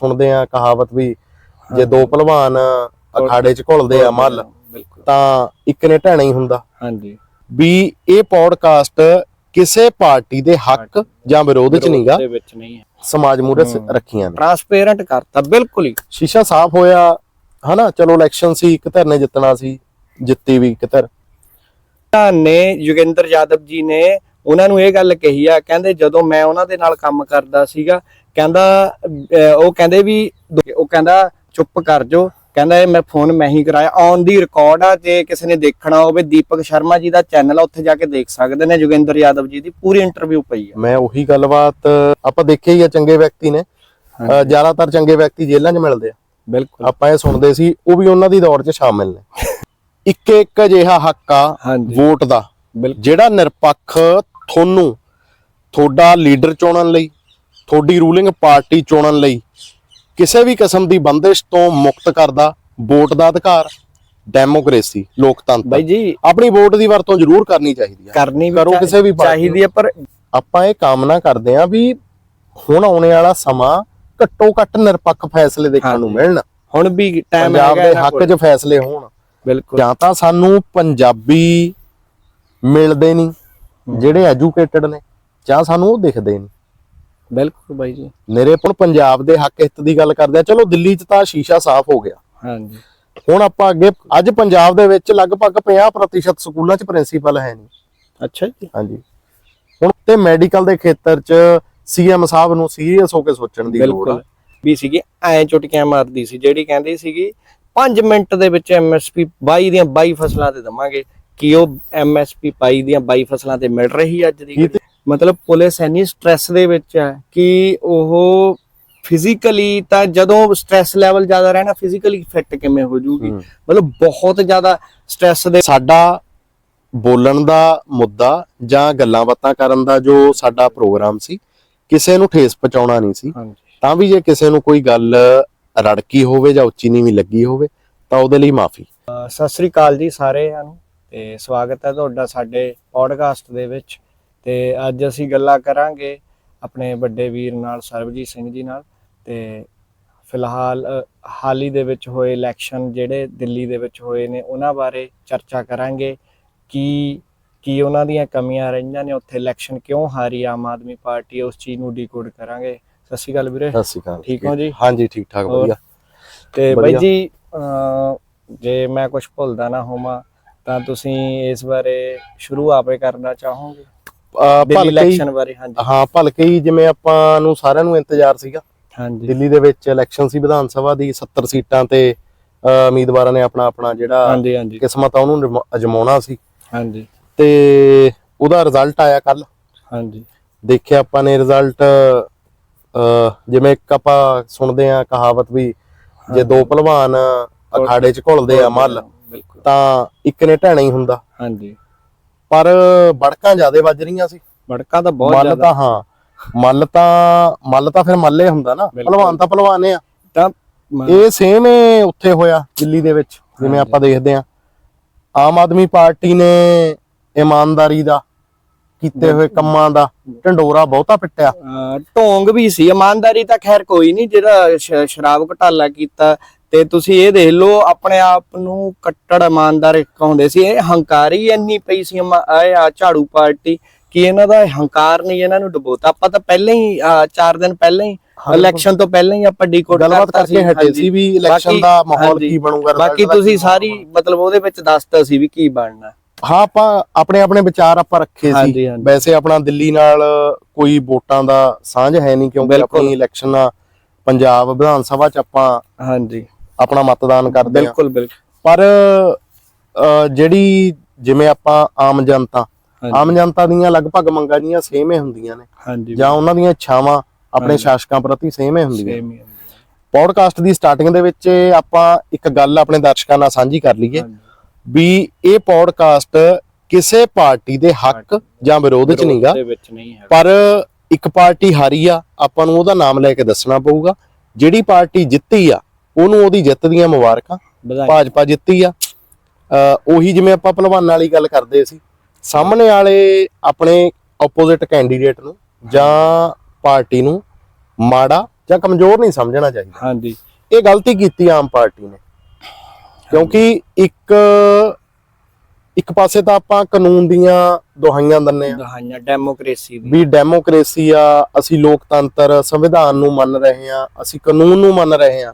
ਸੁਣਦੇ ਆ ਕਹਾਵਤ ਵੀ ਜੇ ਦੋ ਪਹਿਲਵਾਨ ਅਖਾੜੇ 'ਚ ਘੁਲਦੇ ਆ ਮੱਲ ਤਾਂ ਇੱਕ ਨੇ ਢਹਿਣਾ ਹੀ ਹੁੰਦਾ। ਹਾਂਜੀ। ਵੀ ਇਹ ਪੌਡਕਾਸਟ ਕਿਸੇ ਪਾਰਟੀ ਦੇ ਹੱਕ ਜਾਂ ਵਿਰੋਧ 'ਚ ਨਹੀਂਗਾ। ਦੇ ਵਿੱਚ ਨਹੀਂ ਹੈ। ਸਮਾਜ ਮੂਰੇ ਰੱਖੀਆਂ ਨੇ। ਟ੍ਰਾਂਸਪੇਰੈਂਟ ਕਰਤਾ ਬਿਲਕੁਲ ਹੀ। ਸ਼ੀਸ਼ਾ ਸਾਫ਼ ਹੋਇਆ ਹਨਾ? ਚਲੋ ਇਲੈਕਸ਼ਨ ਸੀ ਇੱਕ ਧਿਰ ਨੇ ਜਿੱਤਣਾ ਸੀ ਜਿੱਤੀ ਵੀ ਇੱਕ ਧਿਰ। ਨੇ ਯੁਗਿੰਦਰ ਯਾਦਵ ਜੀ ਨੇ ਉਹਨਾਂ ਨੂੰ ਇਹ ਗੱਲ ਕਹੀ ਆ ਕਹਿੰਦੇ ਜਦੋਂ ਮੈਂ ਉਹਨਾਂ ਦੇ ਨਾਲ ਕੰਮ ਕਰਦਾ ਸੀਗਾ ਕਹਿੰਦਾ ਉਹ ਕਹਿੰਦੇ ਵੀ ਉਹ ਕਹਿੰਦਾ ਚੁੱਪ ਕਰ ਜੋ ਕਹਿੰਦਾ ਇਹ ਮੈਂ ਫੋਨ ਮੈਂ ਹੀ ਕਰਾਇਆ। ਔਨ ਦੀ ਰਿਕਾਰਡ ਆ ਜੇ ਕਿਸੇ ਨੇ ਦੇਖਣਾ ਹੋਵੇ ਦੀਪਕ ਸ਼ਰਮਾ ਜੀ ਦਾ ਚੈਨਲ ਆ ਉੱਥੇ ਜਾ ਕੇ ਦੇਖ ਸਕਦੇ ਨੇ ਯੁਗਿੰਦਰ ਯਾਦਵ ਜੀ ਦੀ ਪੂਰੀ ਇੰਟਰਵਿਊ ਪਈ ਆ। ਮੈਂ ਉਹੀ ਗੱਲਬਾਤ ਆਪਾਂ ਦੇਖਿਆ ਹੀ ਆ ਚੰਗੇ ਵਿਅਕਤੀ ਨੇ। ਜ਼ਿਆਦਾਤਰ ਚੰਗੇ ਵਿਅਕਤੀ ਜੇਲ੍ਹਾਂ 'ਚ ਮਿਲਦੇ ਆ। ਬਿਲਕੁਲ। ਆਪਾਂ ਇਹ ਸੁਣਦੇ ਸੀ ਉਹ ਵੀ ਉਹਨਾਂ ਦੀ ਦੌੜ 'ਚ ਸ਼ਾਮਿਲ ਨੇ। ਇੱਕ ਇੱਕ ਅਜਿਹਾ ਹੱਕ ਆ ਵੋਟ ਦਾ ਜਿਹੜਾ ਨਿਰਪੱਖ ਤੁਹਾਨੂੰ ਤੁਹਾਡਾ ਲੀਡਰ ਚੁਣਨ ਲਈ ਤੁਹਾਡੀ ਰੂਲਿੰਗ ਪਾਰਟੀ ਚੁਣਨ ਲਈ ਕਿਸੇ ਵੀ ਕਿਸਮ ਦੀ ਬੰਦਿਸ਼ ਤੋਂ ਮੁਕਤ ਕਰਦਾ ਵੋਟ ਦਾ ਅਧਿਕਾਰ ਡੈਮੋਕ੍ਰੇਸੀ ਲੋਕਤੰਤਰ। ਬਾਈ ਜੀ ਆਪਣੀ ਵੋਟ ਦੀ ਵਰਤੋਂ ਜ਼ਰੂਰ ਕਰਨੀ ਚਾਹੀਦੀ ਹੈ ਕਰਨੀ ਵੀ ਕਰੋ ਕਿਸੇ ਵੀ ਚਾਹੀਦੀ ਹੈ ਪਰ ਆਪਾਂ ਇਹ ਕਾਮਨਾ ਕਰਦੇ ਹਾਂ ਵੀ ਹੁਣ ਆਉਣੇ ਵਾਲਾ ਸਮਾਂ ਘੱਟੋ ਘੱਟ ਨਿਰਪੱਖ ਫੈਸਲੇ ਦੇਖਣ ਨੂੰ। ਮਿਲਣ। ਹੁਣ ਵੀ ਟਾਈਮ ਪੰਜਾਬ ਹੈਗਾ ਦੇ ਇਹਨਾਂ ਹੱਕ। 'ਚ ਫੈਸਲੇ ਹੋਣ। ਬਿਲਕੁਲ। ਜਾਂ ਤਾਂ ਸਾਨੂੰ ਪੰਜਾਬੀ ਮਿਲਦੇ ਨਹੀਂ ਜਿਹੜੇ ਐਜੂਕੇਟਡ ਨੇ ਜਾਂ ਸਾਨੂੰ ਉਹ ਦਿਖਦੇ ਨਹੀਂ। ਬਿਲਕੁਲ ਬਾਈ ਜੀ। ਮੇਰੇ ਕੋਲ ਪੰਜਾਬ ਦੇ ਹੱਕ ਹਿੱਤ ਦੀ ਗੱਲ ਕਰਦੇ ਆ। ਚਲੋ ਦਿੱਲੀ 'ਚ ਤਾਂ ਸ਼ੀਸ਼ਾ ਸਾਫ਼ ਹੋ ਗਿਆ। ਹਾਂਜੀ। ਹੁਣ ਆਪਾਂ ਅੱਗੇ ਅੱਜ ਪੰਜਾਬ ਦੇ ਵਿੱਚ ਲਗਭਗ 50% ਸਕੂਲਾਂ 'ਚ ਪ੍ਰਿੰਸੀਪਲ ਹੈ ਨਹੀਂ। ਅੱਛਾ ਜੀ। ਹਾਂਜੀ। ਹੁਣ ਤੇ ਮੈਡੀਕਲ ਦੇ ਖੇਤਰ 'ਚ ਸੀਐਮ ਸਾਹਿਬ ਨੂੰ ਸੀਰੀਅਸ ਹੋ ਕੇ ਸੋਚਣ ਦੀ ਲੋੜ ਬਿਲਕੁਲ। ਵੀ ਸੀਗੀ ਐ ਚੁਟਕੀਆਂ ਮਾਰਦੀ ਸੀ ਜਿਹੜੀ ਕਹਿੰਦੀ ਸੀਗੀ 5 ਮਿੰਟ ਦੇ ਵਿੱਚ ਐਮਐਸਪੀ 22 ਦੀਆਂ 22 ਫਸਲਾਂ ਤੇ ਦਵਾਂਗੇ। ਕਿ ਉਹ ਐਮਐਸਪੀ 22 ਦੀਆਂ 22 ਫਸਲਾਂ ਤੇ ਮਿਲ ਰਹੀ ਹੈ ਅੱਜ ਦੀ? ਮਤਲਬ ਪੁਲਿਸ ਇੰਨੀ ਸਟ੍ਰੈਸ ਦੇ ਵਿੱਚ ਹੈ ਕਿ ਉਹ ਫਿਜ਼ੀਕਲੀ ਤਾਂ ਜਦੋਂ ਸਟ੍ਰੈਸ ਲੈਵਲ ਜ਼ਿਆਦਾ ਰਹਿਣਾ ਫਿਜ਼ੀਕਲੀ ਫਿੱਟ ਕਿਵੇਂ ਹੋ ਜੂਗੀ। ਮਤਲਬ ਬਹੁਤ ਜ਼ਿਆਦਾ ਸਟ੍ਰੈਸ ਦੇ ਸਾਡਾ ਬੋਲਣ ਦਾ ਮੁੱਦਾ ਜਾਂ ਗੱਲਾਂ ਬਾਤਾਂ ਕਰਨ ਦਾ ਜੋ ਸਾਡਾ ਪ੍ਰੋਗਰਾਮ ਸੀ ਕਿਸੇ ਨੂੰ ਠੇਸ ਪਹੁੰਚਾਉਣਾ ਨਹੀਂ ਸੀ। ਤਾਂ ਵੀ ਜੇ ਕਿਸੇ ਨੂੰ ਕੋਈ ਗੱਲ ਰੜਕੀ ਹੋਵੇ ਜਾਂ ਉੱਚੀ ਨੀਵੀਂ ਲੱਗੀ ਹੋਵੇ ਤਾਂ ਉਹਦੇ ਲਈ ਮਾਫੀ। ਸਤਿ ਸ੍ਰੀ ਅਕਾਲ ਜੀ ਸਾਰਿਆਂ ਨੂੰ ਤੇ ਸਵਾਗਤ ਹੈ ਤੁਹਾਡਾ ਸਾਡੇ ਪੋਡਕਾਸਟ ਦੇ ਵਿੱਚ। ਤੇ ਅੱਜ ਅਸੀਂ ਗੱਲਾਂ ਕਰਾਂਗੇ ਆਪਣੇ ਵੱਡੇ ਵੀਰ ਨਾਲ ਸਰਬਜੀਤ ਸਿੰਘ ਜੀ ਨਾਲ ਤੇ ਫਿਲਹਾਲ ਹਾਲ ਹੀ ਦੇ ਵਿੱਚ ਹੋਏ ਇਲੈਕਸ਼ਨ ਜਿਹੜੇ ਦਿੱਲੀ ਦੇ ਵਿੱਚ ਹੋਏ ਨੇ ਉਹਨਾਂ ਬਾਰੇ ਚਰਚਾ ਕਰਾਂਗੇ। ਕੀ ਕੀ ਉਹਨਾਂ ਦੀਆਂ ਕਮੀਆਂ ਰਹੀਆਂ ਨੇ? ਉੱਥੇ ਇਲੈਕਸ਼ਨ ਕਿਉਂ ਹਾਰੀ ਆਮ ਆਦਮੀ ਪਾਰਟੀ? ਉਸ ਚੀਜ਼ ਨੂੰ ਡੀਕੋਡ ਕਰਾਂਗੇ। ਸਤਿ ਸ਼੍ਰੀ ਅਕਾਲ ਵੀਰੇ। ਸਤਿ ਸ਼੍ਰੀ ਅਕਾਲ। ਠੀਕ ਹੋ ਜੀ? ਹਾਂਜੀ ਠੀਕ ਠਾਕ? ਵਧੀਆ। ਤੇ ਬਾਈ। ਜੀ ਜੇ ਮੈਂ ਕੁਝ ਭੁੱਲਦਾ ਨਾ ਹੋਵਾਂ ਤਾਂ ਤੁਸੀਂ ਇਸ ਬਾਰੇ ਸ਼ੁਰੂ ਆਪੇ ਕਰਨਾ ਚਾਹੋਗੇ? ਭਲਕੇ ਇਲੈਕਸ਼ਨ ਬਾਰੇ ਹਾਂਜੀ। ਹਾਂ ਭਲਕੇ ਹੀ ਜਿਵੇਂ ਆਪਾਂ ਨੂੰ ਸਾਰਿਆਂ ਨੂੰ ਇੰਤਜ਼ਾਰ ਸੀਗਾ। ਹਾਂਜੀ। ਦਿੱਲੀ ਦੇ ਵਿੱਚ ਇਲੈਕਸ਼ਨ ਸੀ ਵਿਧਾਨ ਸਭਾ ਦੀ 70 ਸੀਟਾਂ ਤੇ ਉਮੀਦਵਾਰਾਂ ਨੇ ਆਪਣਾ ਆਪਣਾ ਜਿਹੜਾ ਹਾਂਜੀ ਹਾਂਜੀ। ਕਿਸਮਤ ਆ ਉਹਨੂੰ ਨਿਮ- ਅਜਮਾਉਣਾ ਸੀ। ਹਾਂਜੀ। ਤੇ ਉਹਦਾ ਰਿਜ਼ਲਟ ਆਇਆ ਕੱਲ ਹਾਂਜੀ। ਦੇਖਿਆ ਆਪਾਂ ਨੇ ਰਿਜ਼ਲਟ ਜਿਵੇਂ ਇੱਕ ਆਪਾਂ ਸੁਣਦੇ ਆ ਕਹਾਵਤ ਵੀ ਜੇ ਦੋ ਪਹਿਲਵਾਨ ਅਖਾੜੇ 'ਚ ਘੁਲਦੇ ਆ ਮੱਲ ਤਾਂ ਇੱਕ ਨੇ ਢਹਿਣਾ ਹੀ ਹੁੰਦਾ। ਹਾਂਜੀ। ਪਰ ਬੜਕਾਂ ਜ਼ਿਆਦੇ ਵੱਜ ਰਹੀਆਂ ਸੀ। ਬੜਕਾ ਤਾਂ ਬਹੁਤ ਮੱਲ ਜ਼ਿਆਦਾ। ਤਾਂ ਹਾਂ ਮੱਲ ਤਾਂ ਮੱਲ ਤਾਂ ਫਿਰ ਮੱਲੇ ਹੁੰਦਾ ਨਾ। ਪਹਿਲਵਾਨ ਤਾਂ ਪਹਿਲਵਾਨ ਆ। ਤਾਂ ਇਹ ਸੇਮ ਹੀ ਉੱਥੇ ਹੋਇਆ ਦਿੱਲੀ ਦੇ ਵਿੱਚ ਜਿਵੇਂ। ਆਪਾਂ ਦੇਖਦੇ ਆ ਆਮ ਆਦਮੀ ਪਾਰਟੀ ਨੇ ਇਮਾਨਦਾਰੀ ਦਾ ਕੀਤੇ ਹੋਏ ਕੰਮਾਂ ਦਾ ਢੰਡੋਰਾ ਬਹੁਤਾ ਪਿੱਟਿਆ। ਢੋਂਗ ਵੀ ਸੀ। ਇਮਾਨਦਾਰੀ ਤਾਂ ਖੈਰ ਕੋਈ ਨਹੀਂ ਜਿਹੜਾ ਸ਼ਰਾਬ ਘਟਾਲਾ ਕੀਤਾ ਤੇ ਤੁਸੀਂ ਇਹ ਦੇਖ ਲਓ ਆਪਣੇ ਆਪ ਨੂੰ ਕੱਟੜ ਇਮਾਨਦਾਰ ਕਹਾਉਂਦੇ ਸੀ। ਇਹ ਹੰਕਾਰੀ ਇੰਨੀ ਪਈ ਸੀ ਆ ਝਾੜੂ ਪਾਰਟੀ ਕਿ ਇਹਨਾਂ ਦਾ ਹੰਕਾਰ ਨਹੀਂ ਇਹਨਾਂ ਨੂੰ ਡਬੋਤਾ। ਆਪਾਂ ਤਾਂ ਪਹਿਲਾਂ ਹੀ ਅਹ, ਚਾਰ ਦਿਨ ਪਹਿਲਾਂ ਹੀ ਇਲੈਕਸ਼ਨ ਤੋਂ ਪਹਿਲਾਂ ਹੀ ਆਪਾਂ ਡੀਕੋਡ ਕਰਕੇ ਹਟੇ ਸੀ ਵੀ ਇਲੈਕਸ਼ਨ ਦਾ ਮਾਹੌਲ। ਕੀ ਬਣੂਗਾ ਬਾਕੀ ਤੁਸੀਂ ਸਾਰੀ ਮਤਲਬ ਉਹਦੇ ਵਿੱਚ ਦੱਸਤਾ ਸੀ ਵੀ ਕੀ ਬਣਨਾ। ਹਾਂ ਆਪਾਂ ਆਪਣੇ ਆਪਣੇ ਵਿਚਾਰ ਆਪਾਂ ਰੱਖੇ ਸੀ। ਵੈਸੇ ਆਪਣਾ ਦਿੱਲੀ ਨਾਲ ਕੋਈ ਵੋਟਾਂ ਦਾ ਸਾਂਝ ਹੈ ਨਹੀਂ ਕਿਉਂਕਿ। ਆਪਣੀ ਇਲੈਕਸ਼ਨ ਆ ਪੰਜਾਬ ਵਿਧਾਨ ਸਭਾ ਚ ਆਪਾਂ ਹਾਂਜੀ। ਆਪਣਾ ਮਤਦਾਨ ਕਰਦੇ ਬਿਲਕੁਲ ਬਿਲਕੁਲ। ਪਰ ਜਿਹੜੀ ਜਿਵੇਂ ਆਪਾਂ ਆਮ ਜਨਤਾ। ਆਮ ਜਨਤਾ ਦੀਆਂ ਲਗਭਗ ਮੰਗਾਂ ਜੀਆਂ ਸੇਮ ਹੀ ਹੁੰਦੀਆਂ ਨੇ। ਹਾਂਜੀ। ਜਾਂ ਉਹਨਾਂ ਦੀਆਂ ਇੱਛਾਵਾਂ ਆਪਣੇ। ਸ਼ਾਸਕਾਂ ਪ੍ਰਤੀ ਸੇਮ ਹੀ ਹੁੰਦੀਆਂ। ਹੁੰਦੀ ਪੌਡਕਾਸਟ ਦੀ ਸਟਾਰਟਿੰਗ ਦੇ ਵਿੱਚ ਆਪਾਂ ਇੱਕ ਗੱਲ ਆਪਣੇ ਦਰਸ਼ਕਾਂ ਨਾਲ ਸਾਂਝੀ ਕਰ ਲਈਏ। ਵੀ ਇਹ ਪੌਡਕਾਸਟ ਕਿਸੇ ਪਾਰਟੀ ਦੇ ਹੱਕ ਜਾਂ ਵਿਰੋਧ ਚ ਨਹੀਂਗਾ। ਪਰ ਇੱਕ ਪਾਰਟੀ ਹਾਰੀ ਆ ਆਪਾਂ ਨੂੰ ਉਹਦਾ ਨਾਮ ਲੈ ਕੇ ਦੱਸਣਾ ਪਊਗਾ। ਜਿਹੜੀ ਪਾਰਟੀ ਜਿੱਤੀ ਆ ਉਹਨੂੰ ਉਹਦੀ ਜਿੱਤ ਦੀਆਂ ਮੁਬਾਰਕਾਂ ਭਾਜਪਾ ਜਿੱਤੀ ਆ। ਉਹੀ ਜਿਵੇਂ ਆਪਾਂ ਪਹਿਲਵਾਨਾਂ ਵਾਲੀ ਗੱਲ ਕਰਦੇ ਸੀ ਸਾਹਮਣੇ ਵਾਲੇ ਆਪਣੇ ਆਪੋਜ਼ਿਟ ਕੈਂਡੀਡੇਟ ਨੂੰ ਜਾਂ ਪਾਰਟੀ ਨੂੰ ਮਾੜਾ ਜਾਂ ਕਮਜ਼ੋਰ ਨਹੀਂ ਸਮਝਣਾ ਚਾਹੀਦਾ। ਹਾਂਜੀ। ਇਹ ਗਲਤੀ ਕੀਤੀ ਆਮ ਪਾਰਟੀ ਨੇ। ਕਿਉਂਕਿ ਇੱਕ ਇੱਕ ਪਾਸੇ ਤਾਂ ਆਪਾਂ ਕਾਨੂੰਨ ਦੀਆਂ ਦੁਹਾਈਆਂ ਦਿੰਨੇ ਆ। ਦਹਾਈਆਂ ਡੈਮੋਕ੍ਰੇਸੀ ਦੀ ਵੀ ਡੈਮੋਕ੍ਰੇਸੀ ਆ ਅਸੀਂ ਲੋਕਤੰਤਰ ਸੰਵਿਧਾਨ ਨੂੰ ਮੰਨ ਰਹੇ ਆ ਅਸੀਂ ਕਾਨੂੰਨ ਨੂੰ ਮੰਨ ਰਹੇ ਆ।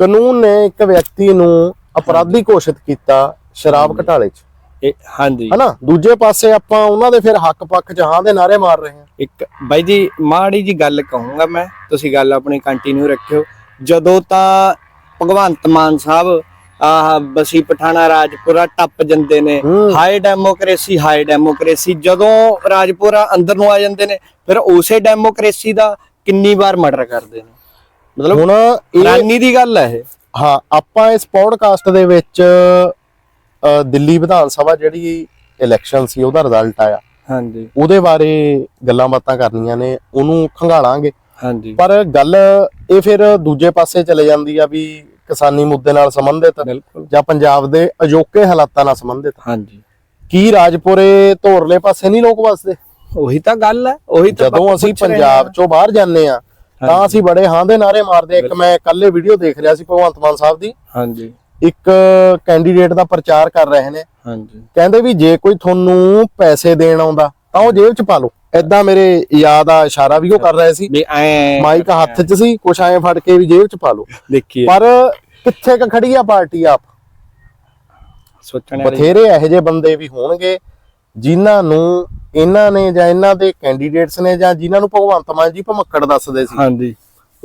ਕਾਨੂੰਨ ਨੇ ਇੱਕ ਵਿਅਕਤੀ ਨੂੰ ਅਪਰਾਧੀ ਘੋਸ਼ਿਤ ਕੀਤਾ ਸ਼ਰਾਬ ਘਟਾਲੇ 'ਚ। ਇਹ ਹਾਂਜੀ। ਹਨਾ? ਦੂਜੇ ਪਾਸੇ ਆਪਾਂ ਉਹਨਾਂ ਦੇ ਫਿਰ ਹੱਕ ਪੱਖ 'ਚ ਹਾਂ ਦੇ ਨਾਰੇ ਮਾਰ ਰਹੇ ਆ ਇੱਕ ਬਾਈ ਜੀ ਮਾੜੀ ਜੀ ਗੱਲ ਕਹੂੰਗਾ ਮੈਂ ਤੁਸੀਂ ਗੱਲ ਆਪਣੀ ਕੰਟੀਨਿਊ ਰੱਖਿਓ। ਜਦੋਂ ਤਾਂ ਭਗਵੰਤ ਮਾਨ ਸਾਹਿਬ ਆਹ ਬਸੀ ਪਠਾਣਾ ਰਾਜਪੁਰਾ ਟੱਪ ਜਾਂਦੇ ਨੇ ਹੂੰ। ਹਾਈ ਡੈਮੋਕ੍ਰੇਸੀ ਹਾਈ ਡੈਮੋਕ੍ਰੇਸੀ ਜਦੋਂ ਰਾਜਪੁਰਾ ਅੰਦਰ ਨੂੰ ਆ ਜਾਂਦੇ ਨੇ ਫਿਰ ਉਸੇ ਡੈਮੋਕ੍ਰੇਸੀ ਦਾ ਕਿੰਨੀ ਵਾਰ ਮਰਡਰ ਕਰਦੇ ਨੇ? ਮਤਲਬ ਹੁਣ ਇਹ ਰਾਨੀ ਦੀ ਗੱਲ ਹੈ ਇਹ। ਹਾਂ ਆਪਾਂ ਇਸ ਪੌਡਕਾਸਟ ਦੇ ਵਿੱਚ ਅ, ਦਿੱਲੀ ਵਿਧਾਨ ਸਭਾ ਜਿਹੜੀ ਇਲੈਕਸ਼ਨ ਸੀ ਉਹਦਾ ਰਿਜ਼ਲਟ ਆਇਆ। ਹਾਂਜੀ। ਉਹਦੇ ਬਾਰੇ ਗੱਲਾਂ ਬਾਤਾਂ ਕਰਨੀਆਂ ਨੇ ਉਹਨੂੰ ਖੰਗਾਲਾਂਗੇ। ਹਾਂਜੀ। ਪਰ ਗੱਲ ਇਹ ਫਿਰ ਦੂਜੇ ਪਾਸੇ ਚਲੇ ਜਾਂਦੀ ਆ ਵੀ ਕਿਸਾਨੀ ਮੁੱਦੇ ਨਾਲ ਸੰਬੰਧਿਤ ਬਿਲਕੁਲ। ਜਾਂ ਪੰਜਾਬ ਦੇ ਅਜੋਕੇ ਹਾਲਾਤਾਂ ਨਾਲ ਸੰਬੰਧਿਤ। ਹਾਂਜੀ। ਕੀ ਰਾਜਪੁਰੇ ਧੋਰਲੇ ਪਾਸੇ ਨਹੀਂ ਲੋਕ ਵਸਦੇ? ਉਹੀ ਤਾਂ ਗੱਲ ਹੈ ਉਹੀ ਤਾਂ ਜਦੋਂ ਆਪਾਂ ਅਸੀਂ ਪੁੱਛ ਰਹੇ ਪੰਜਾਬ ਹਾਂ। ਚੋਂ ਬਾਹਰ ਜਾਂਦੇ ਆ ਤਾਂ। ਅਸੀਂ ਬੜੇ ਹਾਂ ਦੇ ਨਾਰੇ ਮਾਰਦੇ। ਇੱਕ ਮੈਂ ਕੱਲੇ ਵੀਡੀਓ ਦੇਖ ਰਿਹਾ ਸੀ ਭਗਵੰਤ ਮਾਨ ਸਾਹਿਬ ਦੀ। ਹਾਂਜੀ। ਇੱਕ ਕੈਂਡੀਡੇਟ ਦਾ ਪ੍ਰਚਾਰ ਕਰ ਰਹੇ ਨੇ। ਹਾਂਜੀ। ਕਹਿੰਦੇ ਵੀ ਜੇ ਕੋਈ ਤੁਹਾਨੂੰ ਪੈਸੇ ਦੇਣ ਆਉਂਦਾ ਤਾਂ ਉਹ ਜੇਬ 'ਚ ਪਾ ਲਓ। ਐਦਾਂ ਮੇਰੇ ਯਾਦ ਆ ਇਸ਼ਾਰਾ ਵੀ ਉਹ ਕਰ ਰਹੇ ਸੀ। ਵੀ ਐ ਮਾਈਕ ਹੱਥ 'ਚ ਸੀ ਕੁਛ ਐਂ ਫੜ ਕੇ ਵੀ ਜੇਬ 'ਚ ਪਾ ਲਓ। ਦੇਖੀਏ। ਪਰ ਕਿੱਥੇ ਕ ਖੜੀ ਆ ਪਾਰਟੀ ਆਪ? ਸੋਚਣ ਵਾਲੀ ਬਥੇਰੇ ਇਹੋ ਜਿਹੇ ਬੰਦੇ ਵੀ ਹੋਣਗੇ। ਜਿਨ੍ਹਾਂ ਨੂੰ ਇਹਨਾਂ ਨੇ ਜਾਂ ਇਹਨਾਂ ਦੇ ਕੈਂਡੀਡੇਟਸ ਨੇ ਜਾਂ ਜਿਨ੍ਹਾਂ ਨੂੰ ਭਗਵੰਤ ਮਾਨ ਜੀ ਭਮੱਕੜ ਦੱਸਦੇ ਸੀ ਹਾਂਜੀ।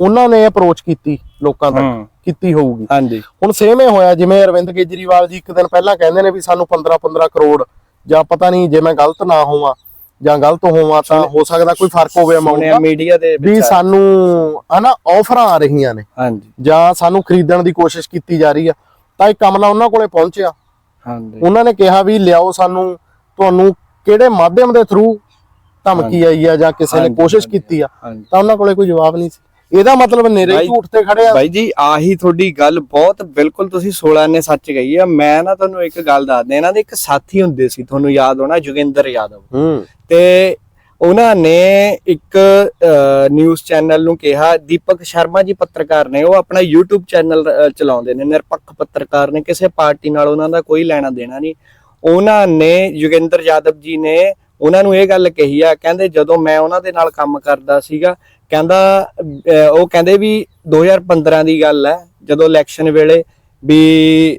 ਉਹਨਾਂ ਨੇ ਅਪਰੋਚ ਕੀਤੀ ਲੋਕਾਂ ਤੱਕ। ਕੀਤੀ ਹੋਊਗੀ। ਹਾਂਜੀ। ਹੁਣ ਸੇਮ ਹੀ ਹੋਇਆ ਜਿਵੇਂ ਅਰਵਿੰਦ ਕੇਜਰੀਵਾਲ ਜੀ ਇੱਕ ਦਿਨ ਪਹਿਲਾਂ ਕਹਿੰਦੇ ਨੇ ਵੀ ਸਾਨੂੰ 15 15 ਕਰੋੜ ਜਾਂ ਪਤਾ ਨਹੀਂ ਜੇ ਮੈਂ ਗਲਤ ਨਾ ਹੋਵਾਂ ਜਾਂ ਗਲਤ ਹੋਵਾਂ ਤਾਂ ਹੋ ਸਕਦਾ ਕੋਈ ਫ਼ਰਕ ਹੋਵੇ ਅਮਾਉਂਟ ਦਾ ਮੀਡੀਆ ਦੇ ਵੀ ਸਾਨੂੰ ਹਨਾ ਆਫਰਾਂ ਆ ਰਹੀਆਂ ਨੇ। ਹਾਂਜੀ। ਜਾਂ ਸਾਨੂੰ ਖਰੀਦਣ ਦੀ ਕੋਸ਼ਿਸ਼ ਕੀਤੀ ਜਾ ਰਹੀ ਆ। ਤਾਂ ਇੱਕ ਕਮਲਾ ਉਹਨਾਂ ਕੋਲੇ ਪਹੁੰਚਿਆ। ਹਾਂਜੀ। ਉਹਨਾਂ ਨੇ ਕਿਹਾ ਵੀ ਲਿਆਓ ਸਾਨੂੰ ਤੁਹਾਨੂੰ ਕਿਹੜੇ ਮਾਧਿਅਮ ਦੇ ਥਰੂ ਧਮਕੀ ਆਈ ਆ ਜਾਂ ਕਿਸੇ ਨੇ ਕੋਸ਼ਿਸ਼ ਕੀਤੀ ਆ ਤਾਂ ਉਹਨਾਂ ਕੋਲੇ ਕੋਈ ਜਵਾਬ ਨਹੀਂ ਸੀ। ਇਹਦਾ ਮਤਲਬ ਨੇਰੇ ਝੂਠ ਤੇ ਖੜੇ ਆ। ਬਾਈ ਜੀ ਆਹੀ ਤੁਹਾਡੀ ਗੱਲ ਬਹੁਤ ਬਿਲਕੁਲ ਤੁਸੀਂ 16 ਨੇ ਸੱਚ ਕਹੀ ਆ। ਮੈਂ ਨਾ ਤੁਹਾਨੂੰ ਇੱਕ ਗੱਲ ਦੱਸ ਦਿਆਂ ਇਹਨਾਂ ਦੇ ਇੱਕ ਸਾਥੀ ਹੁੰਦੇ ਸੀ ਤੁਹਾਨੂੰ ਯਾਦ ਹੋਣਾ ਜੋਗਿੰਦਰ ਯਾਦਵ। ਤੇ ਉਹਨਾਂ ਨੇ ਇੱਕ ਨਿਊਜ਼ ਚੈਨਲ ਨੂੰ ਕਿਹਾ ਦੀਪਕ ਸ਼ਰਮਾ ਜੀ ਪੱਤਰਕਾਰ ਨੇ ਉਹ ਆਪਣਾ YouTube ਚੈਨਲ ਚਲਾਉਂਦੇ ਨੇ ਨਿਰਪੱਖ ਪੱਤਰਕਾਰ ਨੇ ਕਿਸੇ ਪਾਰਟੀ ਨਾਲ ਉਹਨਾਂ ਦਾ ਕੋਈ ਲੈਣਾ ਦੇਣਾ ਨਹੀਂ। ਉਹਨਾਂ ਨੇ, ਯੋਗਿੰਦਰ ਯਾਦਵ ਜੀ ਨੇ ਉਹਨਾਂ ਨੂੰ ਇਹ ਗੱਲ ਕਹੀ ਆ, ਕਹਿੰਦੇ ਜਦੋਂ ਮੈਂ ਉਹਨਾਂ ਦੇ ਨਾਲ ਕੰਮ ਕਰਦਾ ਸੀਗਾ, ਕਹਿੰਦਾ ਉਹ ਕਹਿੰਦੇ ਵੀ 2015 ਦੀ ਗੱਲ ਹੈ, ਜਦੋਂ ਇਲੈਕਸ਼ਨ ਵੇਲੇ ਵੀ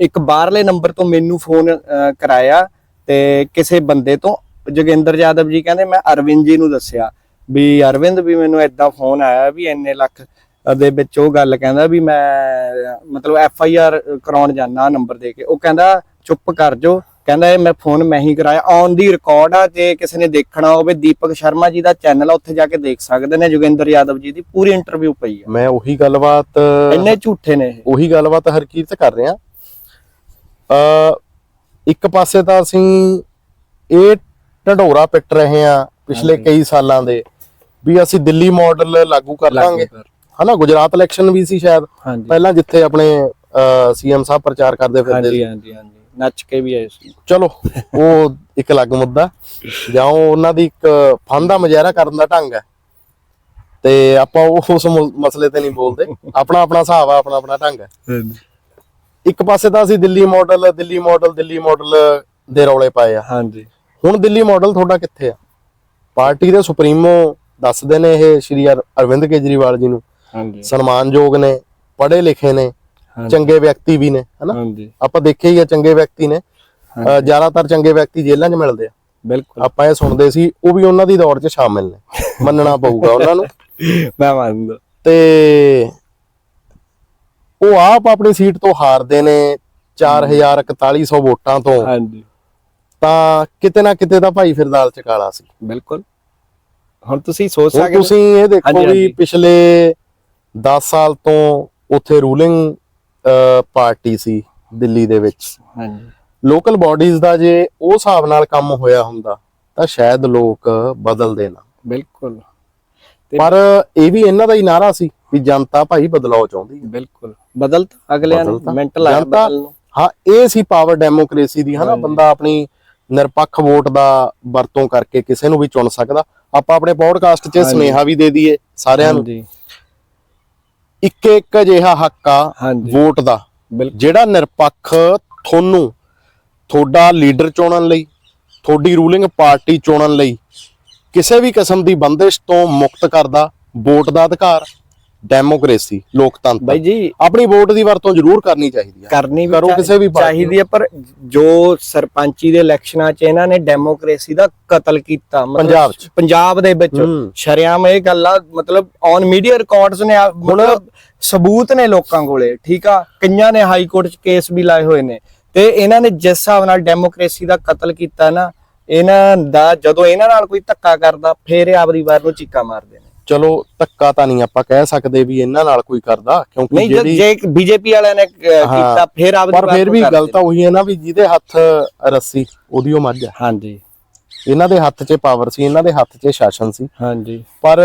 ਇੱਕ ਬਾਹਰਲੇ ਨੰਬਰ ਤੋਂ ਮੈਨੂੰ ਫੋਨ ਕਰਾਇਆ ਤੇ ਕਿਸੇ ਬੰਦੇ ਤੋਂ ਜੋਗਿੰਦਰ ਯਾਦਵ ਜੀ ਕਹਿੰਦੇ, ਮੈਂ ਅਰਵਿੰਦ ਜੀ ਨੂੰ ਦੱਸਿਆ ਵੀ ਅਰਵਿੰਦ ਵੀ ਮੈਨੂੰ ਏਦਾਂ ਫੋਨ ਆਇਆ ਵੀ ਇੰਨੇ ਲੱਖ ਦੇ ਵਿੱਚ ਉਹ ਗੱਲ ਕਹਿੰਦਾ ਵੀ ਮੈਂ, ਮਤਲਬ ਐਫ ਆਈ ਆਰ ਕਰਾਉਣ ਜਾਣਾ ਨੰਬਰ ਦੇ ਕੇ। ਉਹ ਕਹਿੰਦਾ ਚੁੱਪ ਕਰ ਜੋ ਕਹਿੰਦਾ ਇਹ ਮੈਂ ਫੋਨ ਮੈਂ ਹੀ ਕਰਾਇਆ। ਔਨ ਦੀ ਰਿਕਾਰਡ ਆ ਜੇ ਕਿਸੇ ਨੇ ਦੇਖਣਾ ਹੋਵੇ ਦੀਪਕ ਸ਼ਰਮਾ ਜੀ ਦਾ ਚੈਨਲ ਆ ਉੱਥੇ ਜਾ ਕੇ ਦੇਖ ਸਕਦੇ ਨੇ ਜੋਗਿੰਦਰ ਯਾਦਵ ਜੀ ਦੀ ਪੂਰੀ ਇੰਟਰਵਿਊ ਪਈ ਆ। ਮੈਂ ਉਹੀ ਗੱਲਬਾਤ ਇੰਨੇ ਝੂਠੇ ਨੇ ਇਹ। ਉਹੀ ਗੱਲਬਾਤ ਹਰਕੀਰਤ ਕਰ ਰਹੇ। ਅ ਇੱਕ ਪਾਸੇ ਤਾਂ ਅਸੀਂ ਇਹ ਢਡੋਰਾ ਪਿੱਟ ਰਹੇ ਆ ਪਿਛਲੇ। ਕਈ ਸਾਲਾਂ ਦੇ ਵੀ ਅਸੀਂ ਦਿੱਲੀ ਮਾਡਲ ਲਾਗੂ ਕਰ ਲਾਂਗੇ ਹਨਾ ਗੁਜਰਾਤ ਇਲੈਕਸ਼ਨ ਵੀ ਸੀ ਸ਼ਾਇਦ। ਪਹਿਲਾਂ ਜਿੱਥੇ ਆਪਣੇ ਸੀਐਮ ਸਾਹਿਬ ਪ੍ਰਚਾਰ ਕਰਦੇ ਫਿਰਦੇ ਹਾਂਜੀ ਹਾਂਜੀ ਹਾਂਜੀ। ਨੱਚ ਕੇ ਵੀ ਆਏ ਸੀ। ਚਲੋ ਉਹ ਇੱਕ ਅਲੱਗ ਮੁੱਦਾ। ਜਾਂ ਉਹ ਉਹਨਾਂ ਦੀ ਇੱਕ ਫਨ ਦਾ ਮੁਜ਼ਾਹਰਾ ਕਰਨ ਦਾ ਢੰਗ ਹੈ। ਤੇ ਆਪਾਂ ਉਹ ਉਸ ਮਸਲੇ ਤੇ ਨਹੀਂ ਬੋਲਦੇ। ਆਪਣਾ ਆਪਣਾ ਹਿਸਾਬ ਆ ਆਪਣਾ ਆਪਣਾ ਢੰਗ ਹੈ। ਇੱਕ ਪਾਸੇ ਤਾਂ ਅਸੀਂ Delhi model Delhi model Delhi model ਦੇ ਰੌਲੇ ਪਾਏ ਆ। ਹਾਂਜੀ। ਹੁਣ ਦਿੱਲੀ ਮਾਡਲ ਤੁਹਾਡਾ ਕਿੱਥੇ ਆ? ਪਾਰਟੀ ਦੇ ਸੁਪਰੀਮੋ ਦੱਸਦੇ ਨੇ ਇਹ ਸ਼੍ਰੀ ਅਰ- ਅਰਵਿੰਦ ਕੇਜਰੀਵਾਲ ਜੀ ਨੂੰ। ਹਾਂਜੀ। ਸਨਮਾਨਯੋਗ ਨੇ ਪੜ੍ਹੇ ਲਿਖੇ ਨੇ। ਚੰਗੇ ਵਿਅਕਤੀ ਵੀ ਨੇ ਹਨਾ? ਹਾਂਜੀ। ਆਪਾਂ ਦੇਖਿਆ ਹੀ ਆ ਚੰਗੇ ਵਿਅਕਤੀ ਨੇ। ਜ਼ਿਆਦਾਤਰ ਚੰਗੇ ਵਿਅਕਤੀ ਜੇਲ੍ਹਾਂ 'ਚ ਮਿਲਦੇ ਆ। ਬਿਲਕੁਲ। ਆਪਾਂ ਇਹ ਸੁਣਦੇ ਸੀ ਉਹ ਵੀ ਉਹਨਾਂ ਦੀ ਦੌੜ 'ਚ ਸ਼ਾਮਿਲ ਨੇ। ਮੰਨਣਾ ਪਊਗਾ ਉਹਨਾਂ ਨੂੰ। ਮੈਂ ਮੰਨਦਾ। ਤੇ ਉਹ ਆਪ ਆਪਣੀ ਸੀਟ ਤੋਂ ਹਾਰਦੇ ਨੇ 4100 ਵੋਟਾਂ ਤੋਂ। ਹਾਂਜੀ। ਤਾਂ ਕਿਤੇ ਨਾ ਕਿਤੇ ਤਾਂ ਭਾਈ ਫਿਰਦਾਲ ਚ ਕਾਲਾ ਸੀ। ਬਿਲਕੁਲ। ਹੁਣ ਤੁਸੀਂ ਸੋਚ ਸਕਦੇ ਤੁਸੀਂ ਇਹ ਦੇਖੋ ਵੀ। ਪਿਛਲੇ 10 ਸਾਲ ਤੋਂ ਉੱਥੇ ਰੂਲਿੰਗ ਪਾਰਟੀ ਸੀ ਦਿੱਲੀ ਦੇ ਵਿੱਚ। ਹਾਂਜੀ। ਲੋਕਲ ਬਾਡੀਜ਼ ਦਾ ਜੇ ਉਹ ਹਿਸਾਬ ਨਾਲ ਕੰਮ ਹੋਇਆ ਹੁੰਦਾ ਤਾਂ ਸ਼ਾਇਦ ਲੋਕ ਬਦਲਦੇ ਨਾ। ਬਿਲਕੁਲ। ਪਰ ਇਹ ਵੀ ਇਹਨਾਂ ਦਾ ਹੀ ਨਾਰਾ ਸੀ ਵੀ ਜਨਤਾ ਭਾਈ ਬਦਲਾਅ ਚਾਹੁੰਦੀ ਹੈ। ਬਿਲਕੁਲ। ਬਦਲ ਅਗਲਿਆਂ ਬਦਲ ਨੇ ਤਾਂ। ਮਿੰਟ ਲਾਇਆ ਜਨਤਾ- ਬਦਲਣ ਨੂੰ। ਹਾਂ ਇਹ ਸੀ ਪਾਵਰ ਡੈਮੋਕ੍ਰੇਸੀ ਦੀ ਹਨਾ। ਬੰਦਾ ਆਪਣੀ ਨਿਰਪੱਖ ਵੋਟ ਦਾ ਵਰਤੋਂ ਕਰਕੇ ਕਿਸੇ ਨੂੰ ਵੀ ਚੁਣ ਸਕਦਾ। ਆਪਾਂ ਆਪਣੇ ਪੋਡਕਾਸਟ 'ਚ। ਸੁਨੇਹਾ ਵੀ ਦੇ ਦਈਏ ਸਾਰਿਆਂ ਨੂੰ। ਇੱਕ ਇੱਕ ਅਜਿਹਾ ਹੱਕ ਆ ਹਾਂਜੀ। ਵੋਟ ਦਾ ਜਿਹੜਾ ਨਿਰਪੱਖ ਤੁਹਾਨੂੰ ਤੁਹਾਡਾ ਲੀਡਰ ਚੁਣਨ ਲਈ ਤੁਹਾਡੀ ਰੂਲਿੰਗ ਪਾਰਟੀ ਚੁਣਨ ਲਈ ਕਿਸੇ ਵੀ ਕਿਸਮ ਦੀ ਬੰਦਿਸ਼ ਤੋਂ ਮੁਕਤ ਕਰਦਾ ਵੋਟ ਦਾ ਅਧਿਕਾਰ। ਡੈਮੋਕ੍ਰੇਸੀ ਲੋਕਤੰਤਰ। ਬਾਈ ਜੀ। ਆਪਣੀ ਵੋਟ ਦੀ ਵਰਤੋਂ ਜ਼ਰੂਰ ਕਰਨੀ ਚਾਹੀਦੀ ਹੈ ਕਰਨੀ ਵੀ ਕਰੋ ਕਿਸੇ ਵੀ ਚਾਹੀਦੀ ਹੈ ਪਰ ਜੋ ਸਰਪੰਚੀ ਦੇ ਇਲੈਕਸ਼ਨਾਂ 'ਚ ਇਹਨਾਂ ਨੇ ਡੈਮੋਕ੍ਰੇਸੀ ਦਾ ਕਤਲ ਕੀਤਾ ਪੰਜਾਬ 'ਚ। ਪੰਜਾਬ ਦੇ ਵਿੱਚ। ਸ਼ਰਿਆਮ ਇਹ ਗੱਲ ਆ ਮਤਲਬ ਔਨ ਮੀਡੀਆ ਰਿਕਾਰਡਸ ਨੇ ਮਤਲਬ ਸਬੂਤ ਨੇ ਲੋਕਾਂ ਕੋਲੇ ਠੀਕ ਆ? ਕਈਆਂ ਨੇ ਹਾਈ ਕੋਰਟ 'ਚ ਕੇਸ ਵੀ ਲਾਏ ਹੋਏ ਨੇ। ਤੇ ਇਹਨਾਂ ਨੇ ਜਿਸ ਹਿਸਾਬ ਨਾਲ ਡੈਮੋਕ੍ਰੇਸੀ ਦਾ ਕਤਲ ਕੀਤਾ ਨਾ ਇਹਨਾਂ ਦਾ ਜਦੋਂ ਇਹਨਾਂ ਨਾਲ ਕੋਈ ਧੱਕਾ ਕਰਦਾ ਫੇਰ ਆਪਦੀ ਵਾਰ ਨੂੰ ਚੀਕਾ ਮਾਰਦੇ ਨੇ। ਚਲੋ ਧੱਕਾ ਤਾਂ ਨਹੀਂ ਆਪਾਂ ਕਹਿ ਸਕਦੇ ਵੀ ਇਹਨਾਂ ਨਾਲ ਕੋਈ ਕਰਦਾ ਕਿਉਂਕਿ ਜਿਹੜੀ ਜੇ ਬੀਜੇਪੀ ਵਾਲਿਆਂ ਨੇ ਕੀਤਾ ਫੇਰ ਆਪਦੀ ਪਰ ਫਿਰ ਵੀ ਗੱਲ ਤਾਂ ਉਹੀ ਹੈ ਨਾ ਵੀ ਜਿਹਦੇ ਹੱਥ ਰੱਸੀ ਉਹਦੀ ਉਹ ਮੱਝ ਹੈ। ਹਾਂਜੀ। ਇਹਨਾਂ ਦੇ ਹੱਥ 'ਚ ਪਾਵਰ ਸੀ ਇਹਨਾਂ ਦੇ ਹੱਥ 'ਚ ਸ਼ਾਸਨ ਸੀ। ਹਾਂਜੀ। ਪਰ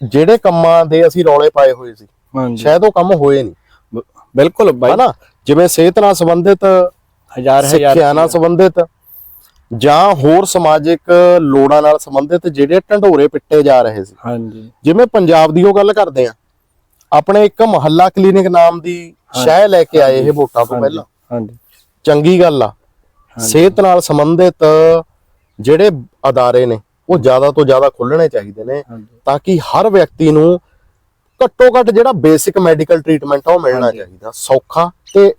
ਜਿਹੜੇ ਕੰਮਾਂ ਦੇ ਅਸੀਂ ਰੌਲੇ ਪਾਏ ਹੋਏ ਸੀ ਹਾਂਜੀ। ਸ਼ਾਇਦ ਉਹ ਕੰਮ ਹੋਏ ਨਹੀਂ। ਬਿਲਕੁਲ ਬਾਈ। ਹਨਾ? ਜਿਵੇਂ ਸਿਹਤ ਨਾਲ ਸੰਬੰਧਿਤ ਹਜ਼ਾਰ ਹਜ਼ਾਰ ਸਿੱਖਿਆ ਨਾਲ ਸੰਬੰਧਿਤ ਜਾਂ ਹੋਰ ਸਮਾਜਿਕ ਲੋੜਾਂ ਨਾਲ ਸੰਬੰਧਿਤ ਜਿਹੜੇ ਢੰਡੋਰੇ ਪਿੱਟੇ ਜਾ ਰਹੇ ਸੀ। ਹਾਂਜੀ। ਜਿਵੇਂ ਪੰਜਾਬ ਦੀ ਉਹ ਗੱਲ ਕਰਦੇ ਆ ਆਪਣੇ ਇੱਕ ਮੁਹੱਲਾ ਕਲੀਨਿਕ ਨਾਮ ਦੀ ਸ਼ਹਿ ਲੈ ਕੇ ਆਏ ਇਹ ਵੋਟਾਂ ਤੋਂ ਪਹਿਲਾਂ। ਹਾਂਜੀ। ਚੰਗੀ ਗੱਲ ਆ। ਸਿਹਤ ਨਾਲ ਸੰਬੰਧਿਤ ਜਿਹੜੇ ਅਦਾਰੇ ਨੇ ਉਹ ਜ਼ਿਆਦਾ ਤੋਂ ਜ਼ਿਆਦਾ ਖੁੱਲਣੇ ਚਾਹੀਦੇ ਨੇ ਤਾਂ ਕਿ ਹਰ ਵਿਅਕਤੀ ਨੂੰ ਘੱਟੋ ਘੱਟ ਜਿਹੜਾ ਬੇਸਿਕ ਮੈਡੀਕਲ ਟ੍ਰੀਟਮੈਂਟ ਆ ਉਹ ਮਿਲਣਾ। ਚਾਹੀਦਾ। ਸੌਖਾ ਤੇ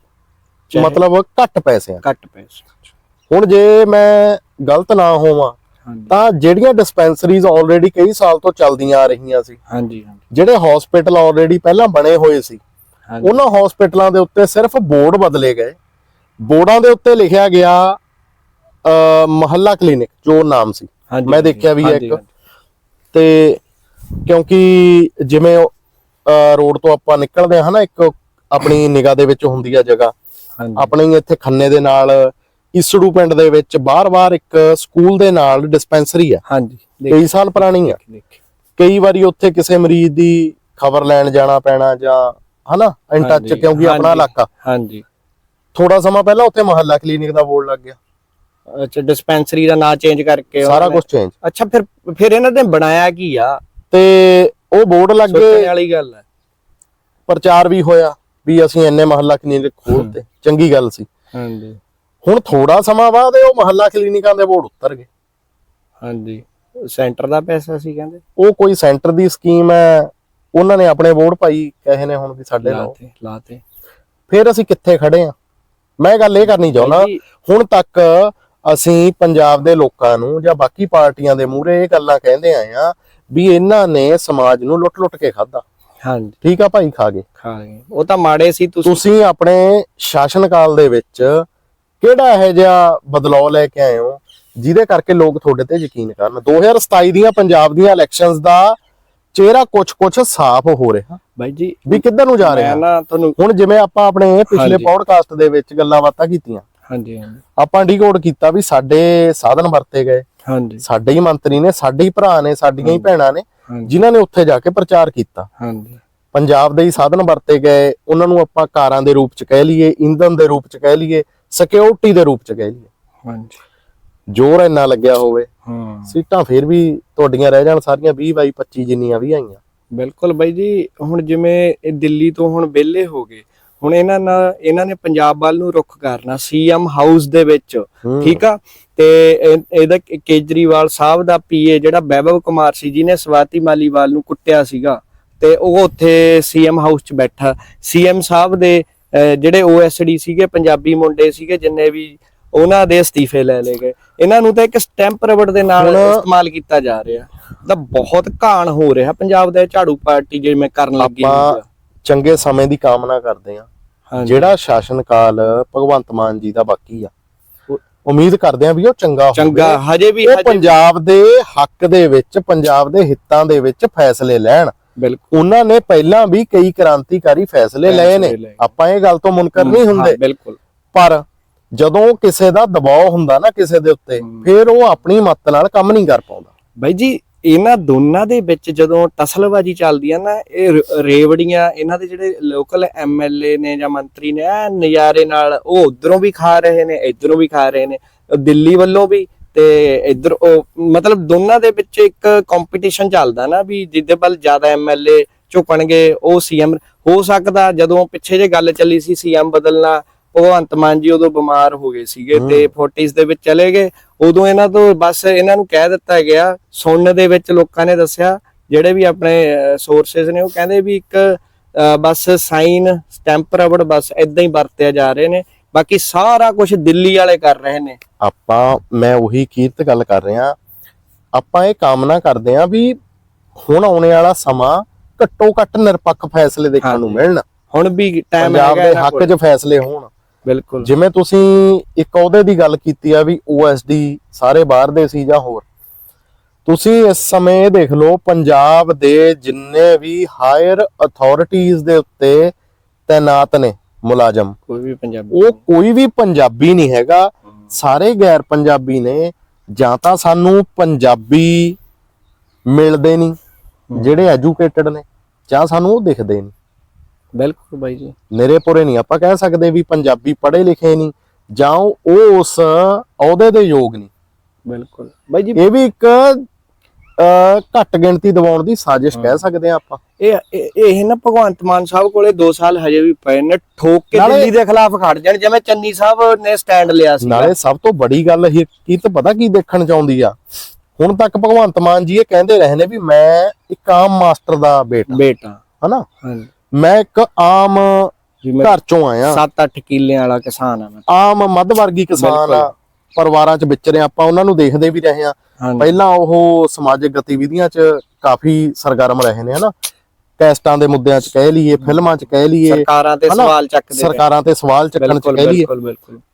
ਮਤਲਬ ਘੱਟ ਪੈਸਿਆਂ। ਘੱਟ ਪੈਸੇ ਹੁਣ ਜੇ ਮੈਂ ਗਲਤ ਨਾ ਹੋਵਾਂ ਤਾਂ ਜਿਹੜੀਆਂ ਡਿਸਪੈਂਸਰੀਜ਼ ਆਲਰੇਡੀ ਕਈ ਸਾਲ ਤੋਂ ਚੱਲਦੀਆਂ ਆ ਰਹੀਆਂ ਸੀ ਹਾਂਜੀ ਹਾਂਜੀ। ਜਿਹੜੇ ਹਸਪੀਟਲ ਆਲਰੇਡੀ ਪਹਿਲਾਂ ਬਣੇ ਹੋਏ ਸੀ ਉਹਨਾਂ ਹਸਪੀਟਲਾਂ ਦੇ ਉੱਤੇ ਸਿਰਫ ਬੋਰਡ ਬਦਲੇ ਗਏ। ਬੋਰਡਾਂ ਦੇ ਉੱਤੇ ਲਿਖਿਆ ਗਿਆ ਅ ਮਹੱਲਾ ਕਲੀਨਿਕ ਜੋ ਨਾਮ ਸੀ। ਮੈਂ ਦੇਖਿਆ ਵੀ ਇੱਕ। ਤੇ ਕਿਉਂਕਿ ਜਿਵੇਂ ਰੋਡ ਤੋਂ ਆਪਾਂ ਨਿਕਲਦੇ ਹਾਂ ਨਾ ਇੱਕ ਆਪਣੀ ਨਿਗਾਹ ਦੇ ਵਿੱਚ ਹੁੰਦੀ ਆ ਜਗ੍ਹਾ ਆਪਣੇ ਇੱਥੇ ਖੰਨੇ ਦੇ ਨਾਲ ਇਸੜੂ ਪਿੰਡ ਦੇ ਵਿੱਚ ਬਾਰ-ਬਾਰ ਇੱਕ ਸਕੂਲ ਦੇ ਨਾਲ ਡਿਸਪੈਂਸਰੀ ਆ। ਹਾਂਜੀ ਕਈ ਸਾਲ ਪੁਰਾਣੀ ਆ। ਕਈ ਵਾਰੀ ਉੱਥੇ ਕਿਸੇ ਮਰੀਜ਼ ਦੀ ਖਬਰ ਲੈਣ ਜਾਣਾ ਪੈਣਾ ਜਾਂ ਹਨਾ ਇਨ ਟੱਚ ਹਾਂਜੀ, ਕਿਉਂਕਿ ਆਪਣਾ। ਇਲਾਕਾ। ਹਾਂਜੀ। ਥੋੜਾ ਸਮਾਂ ਪਹਿਲਾਂ ਉੱਥੇ ਮਹੱਲਾ ਕਲੀਨਿਕ ਦਾ ਬੋਰਡ ਲੱਗ ਗਿਆ। ਅੱਛਾ ਡਿਸਪੈਂਸਰੀ ਦਾ ਨਾਂ ਚੇਂਜ ਕਰਕੇ ਸਾਰਾ ਕੁਝ ਚੇਂਜ ਅੱਛਾ ਫਿਰ ਫਿਰ ਇਹਨਾਂ ਨੇ ਬਣਾਇਆ ਕੀ ਆ? ਤੇ ਉਹ ਬੋਰਡ ਸੋਚਣ ਲੱਗੇ ਵਾਲੀ ਗੱਲ ਹੈ ਪ੍ਰਚਾਰ ਵੀ ਹੋਇਆ ਵੀ ਅਸੀਂ ਇੰਨੇ ਮਹੱਲਾ ਕਲੀਨਿਕ ਖੋਲਤੇ ਚੰਗੀ ਗੱਲ ਸੀ। ਹਾਂਜੀ। ਹੁਣ ਥੋੜਾ ਸਮਾਂ ਬਾਅਦ ਉਹ ਮਹੱਲਾ ਕਲੀਨਿਕਾਂ ਦੇ ਬੋਰਡ ਉੱਤਰ ਗਏ। ਹਾਂਜੀ ਸੈਂਟਰ ਦਾ ਪੈਸਾ ਸੀ ਕਹਿੰਦੇ? ਉਹ ਕੋਈ ਸੈਂਟਰ ਦੀ ਸਕੀਮ ਹੈ ਉਹਨਾਂ ਨੇ ਆਪਣੇ ਬੋਰਡ ਪਾਈ ਕਹੇ ਨੇ ਹੁਣ ਵੀ ਸਾਡੇ ਲਾਓ ਲਾਤੇ ਲਾਤੇ। ਫਿਰ ਅਸੀਂ ਕਿੱਥੇ ਖੜੇ ਆ? ਮੈਂ ਗੱਲ ਇਹ ਕਰਨੀ ਚਾਹੁੰਦਾ ਹੁਣ ਤੱਕ ਅਸੀਂ ਪੰਜਾਬ ਦੇ ਲੋਕਾਂ ਨੂੰ ਜਾਂ ਬਾਕੀ ਪਾਰਟੀਆਂ ਦੇ ਮੂਹਰੇ ਇਹ ਗੱਲਾਂ ਕਹਿੰਦੇ ਆਏ ਆ ਵੀ ਇਹਨਾਂ ਨੇ ਸਮਾਜ ਨੂੰ ਲੁੱਟ-ਲੁੱਟ ਕੇ ਖਾਦਾ ਹਾਂਜੀ। ਠੀਕ ਆ ਭਾਈ ਖਾ ਗਏ। ਖਾ ਗਏ। ਉਹ ਤਾਂ ਮਾੜੇ ਸੀ ਤੁਸੀਂ ਤੁਸੀਂ ਆਪਣੇ ਸ਼ਾਸਨ ਕਾਲ ਦੇ ਵਿੱਚ ਕਿਹੜਾ ਇਹੋ ਜਿਹਾ ਬਦਲਾਅ ਲੈ ਕੇ ਆਏ ਹੋ? ਜਿਹਦੇ ਕਰਕੇ ਲੋਕ ਤੁਹਾਡੇ ਤੇ ਯਕੀਨ ਕਰਨ। 2027 ਦੀਆਂ ਪੰਜਾਬ ਦੀਆਂ ਇਲੈਕਸ਼ਨਸ ਦਾ ਚਿਹਰਾ ਕੁਝ-ਕੁਝ ਸਾਫ਼ ਹੋ ਰਿਹਾ। ਬਾਈ ਜੀ ਵੀ ਕਿੱਧਰ ਨੂੰ ਜਾ ਮੈਂ ਰਿਹਾ ਨਾ ਤੁਹਾਨੂੰ ਹੁਣ ਜਿਵੇਂ ਆਪਾਂ ਆਪਣੇ ਪਿਛਲੇ। ਪੌਡਕਾਸਟ ਦੇ ਵਿੱਚ ਗੱਲਾਂ ਬਾਤਾਂ ਕੀਤੀਆਂ। ਹਾਂਜੀ ਹਾਂਜੀ। ਆਪਾਂ ਡੀਕੋਡ ਕੀਤਾ ਵੀ ਸਾਡੇ ਸਾਧਨ ਵਰਤੇ ਗਏ। ਹਾਂਜੀ। ਸਾਡੇ ਹੀ ਮੰਤਰੀ ਨੇ ਸਾਡੇ ਹੀ ਭਰਾ ਨੇ ਸਾਡੀਆਂ ਹੀ ਭੈਣਾਂ ਨੇ ਜਿਨ੍ਹਾਂ ਨੇ ਉੱਥੇ ਜਾ ਕੇ ਪ੍ਰਚਾਰ ਕੀਤਾ। ਹਾਂਜੀ। ਪੰਜਾਬ ਦੇ ਹੀ ਸਾਧਨ ਵਰਤੇ ਗਏ। ਉਹਨਾਂ ਨੂੰ ਆਪਾਂ ਕਾਰਾਂ ਦੇ ਰੂਪ ਚ ਕਹਿ ਲਈਏ ਇੰਧਨ ਦੇ ਰੂਪ ਚ ਕਹਿ ਲਈਏ। ਸਿਕਿਉਰਿਟੀ ਦੇ ਰੂਪ ਚ ਕਹਿ ਲਈਏ। ਹਾਂਜੀ। ਜ਼ੋਰ ਇੰਨਾ ਲੱਗਿਆ ਹੋਵੇ ਹਾਂ। ਸੀਟਾਂ ਫਿਰ ਵੀ ਤੁਹਾਡੀਆਂ ਰਹਿ ਜਾਣ ਸਾਰੀਆਂ 20 ਬਾਈ 25 ਜਿੰਨੀਆਂ ਵੀ ਆਈਆਂ। ਬਿਲਕੁਲ ਬਾਈ ਜੀ ਹੁਣ ਜਿਵੇਂ ਇਹ ਦਿੱਲੀ ਤੋਂ ਹੁਣ ਵਿਹਲੇ ਹੋ ਗਏ ਹੁਣ ਇਹਨਾਂ ਨਾਲ ਇਹਨਾਂ ਨੇ ਪੰਜਾਬ ਵੱਲ ਨੂੰ ਰੁਖ ਕਰਨਾ ਸੀਐਮ ਹਾਊਸ ਦੇ ਵਿੱਚ। ਠੀਕ ਆ? ਤੇ ਇਹ- ਇਹਦਾ ਕੇਜਰੀਵਾਲ ਸਾਹਿਬ ਦਾ ਪੀਏ ਜਿਹੜਾ ਵੈਭਵ ਕੁਮਾਰ ਸੀ ਜਿਹਨੇ ਸਵਾਤੀ ਮਾਲੀਵਾਲ ਨੂੰ ਕੁੱਟਿਆ ਸੀਗਾ ਤੇ ਉਹ ਉੱਥੇ ਸੀਐਮ ਹਾਊਸ 'ਚ ਬੈਠਾ। ਸੀਐਮ ਸਾਹਿਬ ਦੇ ਜਿਹੜੇ ਓਐਸਡੀ ਸੀਗੇ ਪੰਜਾਬੀ ਮੁੰਡੇ ਸੀਗੇ ਜਿੰਨੇ ਵੀ ਉਹਨਾਂ ਦੇ ਅਸਤੀਫੇ ਲੈ ਲਏ ਗਏ। ਇਹਨਾਂ ਨੂੰ ਤਾਂ ਇੱਕ ਸਟੈਂਪ ਰਬੜ ਦੇ ਨਾਲ ਇਸਤੇਮਾਲ ਕੀਤਾ ਜਾ ਰਿਹਾ। ਤਾਂ ਬਹੁਤ ਘਾਣ ਹੋ ਰਿਹਾ ਪੰਜਾਬ ਦੇ ਝਾੜੂ ਪਾਰਟੀ ਜਿਵੇਂ ਕਰਨ ਲੱਗੀ ਆਪਾਂ ਆ। ਚੰਗੇ ਸਮੇਂ ਦੀ ਕਾਮਨਾ ਕਰਦੇ ਹਾਂਜੀ। ਜਿਹੜਾ ਸ਼ਾਸਨ ਕਾਲ ਭਗਵੰਤ ਮਾਨ ਜੀ ਦਾ ਬਾਕੀ ਆ। ਉਮੀਦ ਕਰਦੇ ਹਾਂ ਵੀ ਉਹ ਚੰਗਾ ਹੋਵੇ ਚੰਗਾ ਹਜੇ ਵੀ ਉਹ ਹਜੇ ਵੀ- ਪੰਜਾਬ ਦੇ ਹੱਕ ਦੇ ਵਿੱਚ ਪੰਜਾਬ ਦੇ ਹਿੱਤਾਂ ਦੇ ਵਿੱਚ ਫੈਸਲੇ ਲੈਣ। ਬਿਲਕੁਲ। ਉਹਨਾਂ ਨੇ ਪਹਿਲਾਂ ਵੀ ਕਈ ਕ੍ਰਾਂਤੀਕਾਰੀ ਫੈਸਲੇ ਲਏ ਨੇ। ਆਪਾਂ ਇਹ ਗੱਲ ਤੋਂ ਮੁਨਕਰ ਨਹੀਂ ਹੁੰਦੇ। ਬਿਲਕੁਲ। ਪਰ ਜਦੋਂ ਕਿਸੇ ਦਾ ਦਬਾਅ ਹੁੰਦਾ ਨਾ ਕਿਸੇ ਦੇ ਉੱਤੇ। ਫਿਰ ਉਹ ਆਪਣੀ ਮੱਤ ਨਾਲ ਕੰਮ ਨਹੀਂ ਕਰ ਪਾਉਂਦਾ। ਬਾਈ ਜੀ ਇਹਨਾਂ ਦੋਨਾਂ ਦੇ ਵਿੱਚ ਜਦੋਂ ਟਸਲਬਾਜੀ ਚੱਲਦੀ ਆ ਨਾ ਇਹ ਰੇਵੜੀਆਂ ਇਹਨਾਂ ਦੇ ਜਿਹੜੇ ਲੋਕਲ ਐਮਐਲਏ ਨੇ ਜਾਂ ਮੰਤਰੀ ਨੇ ਨਜ਼ਾਰੇ ਨਾਲ ਉਹ ਉਧਰੋਂ ਵੀ ਖਾ ਰਹੇ ਨੇ ਇਧਰੋਂ ਵੀ ਖਾ ਰਹੇ ਨੇ। ਦਿੱਲੀ ਵੱਲੋਂ ਵੀ ਤੇ ਇਧਰ ਉਹ ਮਤਲਬ ਦੋਨਾਂ ਦੇ ਵਿੱਚ ਇੱਕ ਕੰਪੀਟੀਸ਼ਨ ਚੱਲਦਾ ਨਾ ਵੀ ਜਿਹਦੇ ਵੱਲ ਜ਼ਿਆਦਾ ਐਮਐਲਏ ਝੁਕਣਗੇ ਉਹ ਸੀਐਮ ਹੋ ਸਕਦਾ। ਜਦੋਂ ਪਿੱਛੇ ਜੇ ਗੱਲ ਚੱਲੀ ਸੀ ਸੀਐਮ ਬਦਲਣਾ ਭਗਵੰਤ ਮਾਨ ਜੀ ਉਦੋਂ ਬਿਮਾਰ ਹੋ ਗਏ ਸੀਗੇ। ਤੇ 40s ਦੇ ਵਿੱਚ ਚਲੇ ਗਏ। ਉਦੋਂ ਇਹਨਾਂ ਤੋਂ ਬਸ ਇਹਨਾਂ ਨੂੰ ਕਹਿ ਦਿੱਤਾ ਗਿਆ ਸੁਣਨ ਦੇ ਵਿੱਚ ਲੋਕਾਂ ਨੇ ਦੱਸਿਆ ਜਿਹੜੇ ਵੀ ਆਪਣੇ ਸੋਰਸਸ ਨੇ ਉਹ ਕਹਿੰਦੇ ਵੀ ਇੱਕ ਬਸ ਸਾਈਨ ਸਟੈਂਪ ਰਬੜ ਬਸ ਇਦਾਂ ਹੀ ਵਰਤਿਆ ਜਾ ਰਹੇ ਨੇ। ਬਾਕੀ ਸਾਰਾ ਕੁਝ ਦਿੱਲੀ ਵਾਲੇ ਕਰ ਰਹੇ ਨੇ। ਆਪਾਂ ਮੈਂ ਉਹੀ ਕੀਰਤ ਗੱਲ ਕਰ ਰਿਹਾ। ਆਪਾਂ ਇਹ ਕਾਮਨਾ ਕਰਦੇ ਆ ਵੀ ਹੁਣ ਆਉਣੇ ਵਾਲਾ ਸਮਾਂ ਘੱਟੋ ਘੱਟ ਨਿਰਪੱਖ ਫੈਸਲੇ ਦੇਖਣ ਨੂੰ। ਮਿਲਣ। ਹੁਣ ਵੀ ਟਾਈਮ ਪੰਜਾਬ ਹੈਗਾ ਦੇ ਇਹਨਾਂ ਹੱਕ। 'ਚ ਫੈਸਲੇ ਹੋਣ। ਬਿਲਕੁਲ। ਜਿਵੇਂ ਤੁਸੀਂ ਇੱਕ ਅਹੁਦੇ ਦੀ ਗੱਲ ਕੀਤੀ ਆ ਵੀ OSD ਸਾਰੇ ਬਾਹਰ ਦੇ ਸੀ ਜਾਂ ਹੋਰ। ਤੁਸੀਂ ਇਸ ਸਮੇਂ ਇਹ ਦੇਖ ਲਓ ਪੰਜਾਬ ਦੇ ਜਿੰਨੇ ਵੀ ਹਾਇਰ ਅਥਾਰਟੀਆਂ ਦੇ ਉੱਤੇ ਤਾਇਨਾਤ ਨੇ। ਮੁਲਾਜ਼ਮ। ਕੋਈ ਵੀ ਪੰਜਾਬੀ ਉਹ ਕੋਈ ਵੀ ਪੰਜਾਬੀ ਨਹੀਂ ਹੈਗਾ। ਸਾਰੇ ਗੈਰ ਪੰਜਾਬੀ ਨੇ। ਜਾਂ ਤਾਂ ਸਾਨੂੰ ਪੰਜਾਬੀ ਮਿਲਦੇ ਨਹੀਂ ਜਿਹੜੇ ਐਜੂਕੇਟਡ ਨੇ। ਜਾਂ ਸਾਨੂੰ ਉਹ ਦਿਖਦੇ ਨਹੀਂ। ਬਿਲਕੁਲ ਬਾਈ ਜੀ। ਨਿਰੇ ਪੁਰੇ ਨਹੀਂ। ਆਪਾਂ ਕਹਿ ਸਕਦੇ ਵੀ ਪੰਜਾਬੀ ਪੜ੍ਹੇ ਲਿਖੇ ਨਹੀਂ। ਜਾਂ ਉਹ ਉਸ ਅਹੁਦੇ ਦੇ ਯੋਗ ਨਹੀਂ। ਬਿਲਕੁਲ। ਬਾਈ ਜੀ ਇਹ ਵੀ ਇੱਕ ਘੱਟ ਗਿਣਤੀ ਦਿਵਾਉਣ ਦੀ ਸਾਜ਼ਿਸ਼ ਕਹਿ ਸਕਦੇ ਆ ਆਪਾਂ। ਇਹ ਇਹ- ਨਾ ਭਗਵੰਤ ਮਾਨ ਸਾਹਿਬ ਕੋਲੇ 2 ਸਾਲ ਹਜੇ ਵੀ ਪਏ ਨੇ ਠੋਕ ਕੇ ਦਿੱਲੀ ਦੇ ਖਿਲਾਫ ਖੜ ਜਾਣ ਜਿਵੇਂ ਚੰਨੀ ਸਾਹਿਬ ਨੇ ਸਟੈਂਡ ਲਿਆ ਸੀ ਨਾਲੇ ਸਭ ਤੋਂ ਬੜੀ ਗੱਲ ਇਹ ਕੀ ਤਾਂ ਪਤਾ ਕੀ ਦੇਖਣ ਚ ਆਉਂਦੀ ਆ? ਹੁਣ ਤੱਕ ਭਗਵੰਤ ਮਾਨ ਜੀ ਇਹ ਕਹਿੰਦੇ ਰਹੇ ਨੇ ਵੀ ਮੈਂ ਇੱਕ ਆਮ ਮਾਸਟਰ ਦਾ ਬੇਟਾ। ਬੇਟਾ। ਹਨਾ? ਮੈਂ ਇੱਕ ਆਮ ਘਰ ਚੋਂ ਆਇਆ। 7-8 ਕਿੱਲਿਆਂ ਵਾਲਾ ਕਿਸਾਨ ਆ ਮੈਂ। ਆਮ ਮੱਧ ਵਰਗੀ ਕਿਸਾਨ ਆ। ਪਰਿਵਾਰਾਂ ਚ ਵਿਚਰੇ ਆਪਾਂ ਉਹਨਾਂ ਨੂੰ ਦੇਖਦੇ ਵੀ ਰਹੇ ਆ ਪਹਿਲਾਂ ਉਹ ਸਮਾਜਿਕ ਗਤੀਵਿਧੀਆਂ 'ਚ ਕਾਫੀ ਸਰਗਰਮ ਰਹੇ ਨੇ ਹਨਾ ਕੈਸਟਾਂ ਦੇ ਮੁੱਦਿਆਂ 'ਚ ਕਹਿ ਲਈਏ ਫਿਲਮਾਂ 'ਚ ਕਹਿ ਲਈਏ ਸਰਕਾਰਾਂ ਤੇ? ਸਵਾਲ ਚੱਕਦੇ। ਸਰਕਾਰਾਂ ਤੇ ਸਵਾਲ ਚੱਕਣ 'ਚ ਕਹਿ ਲਈਏ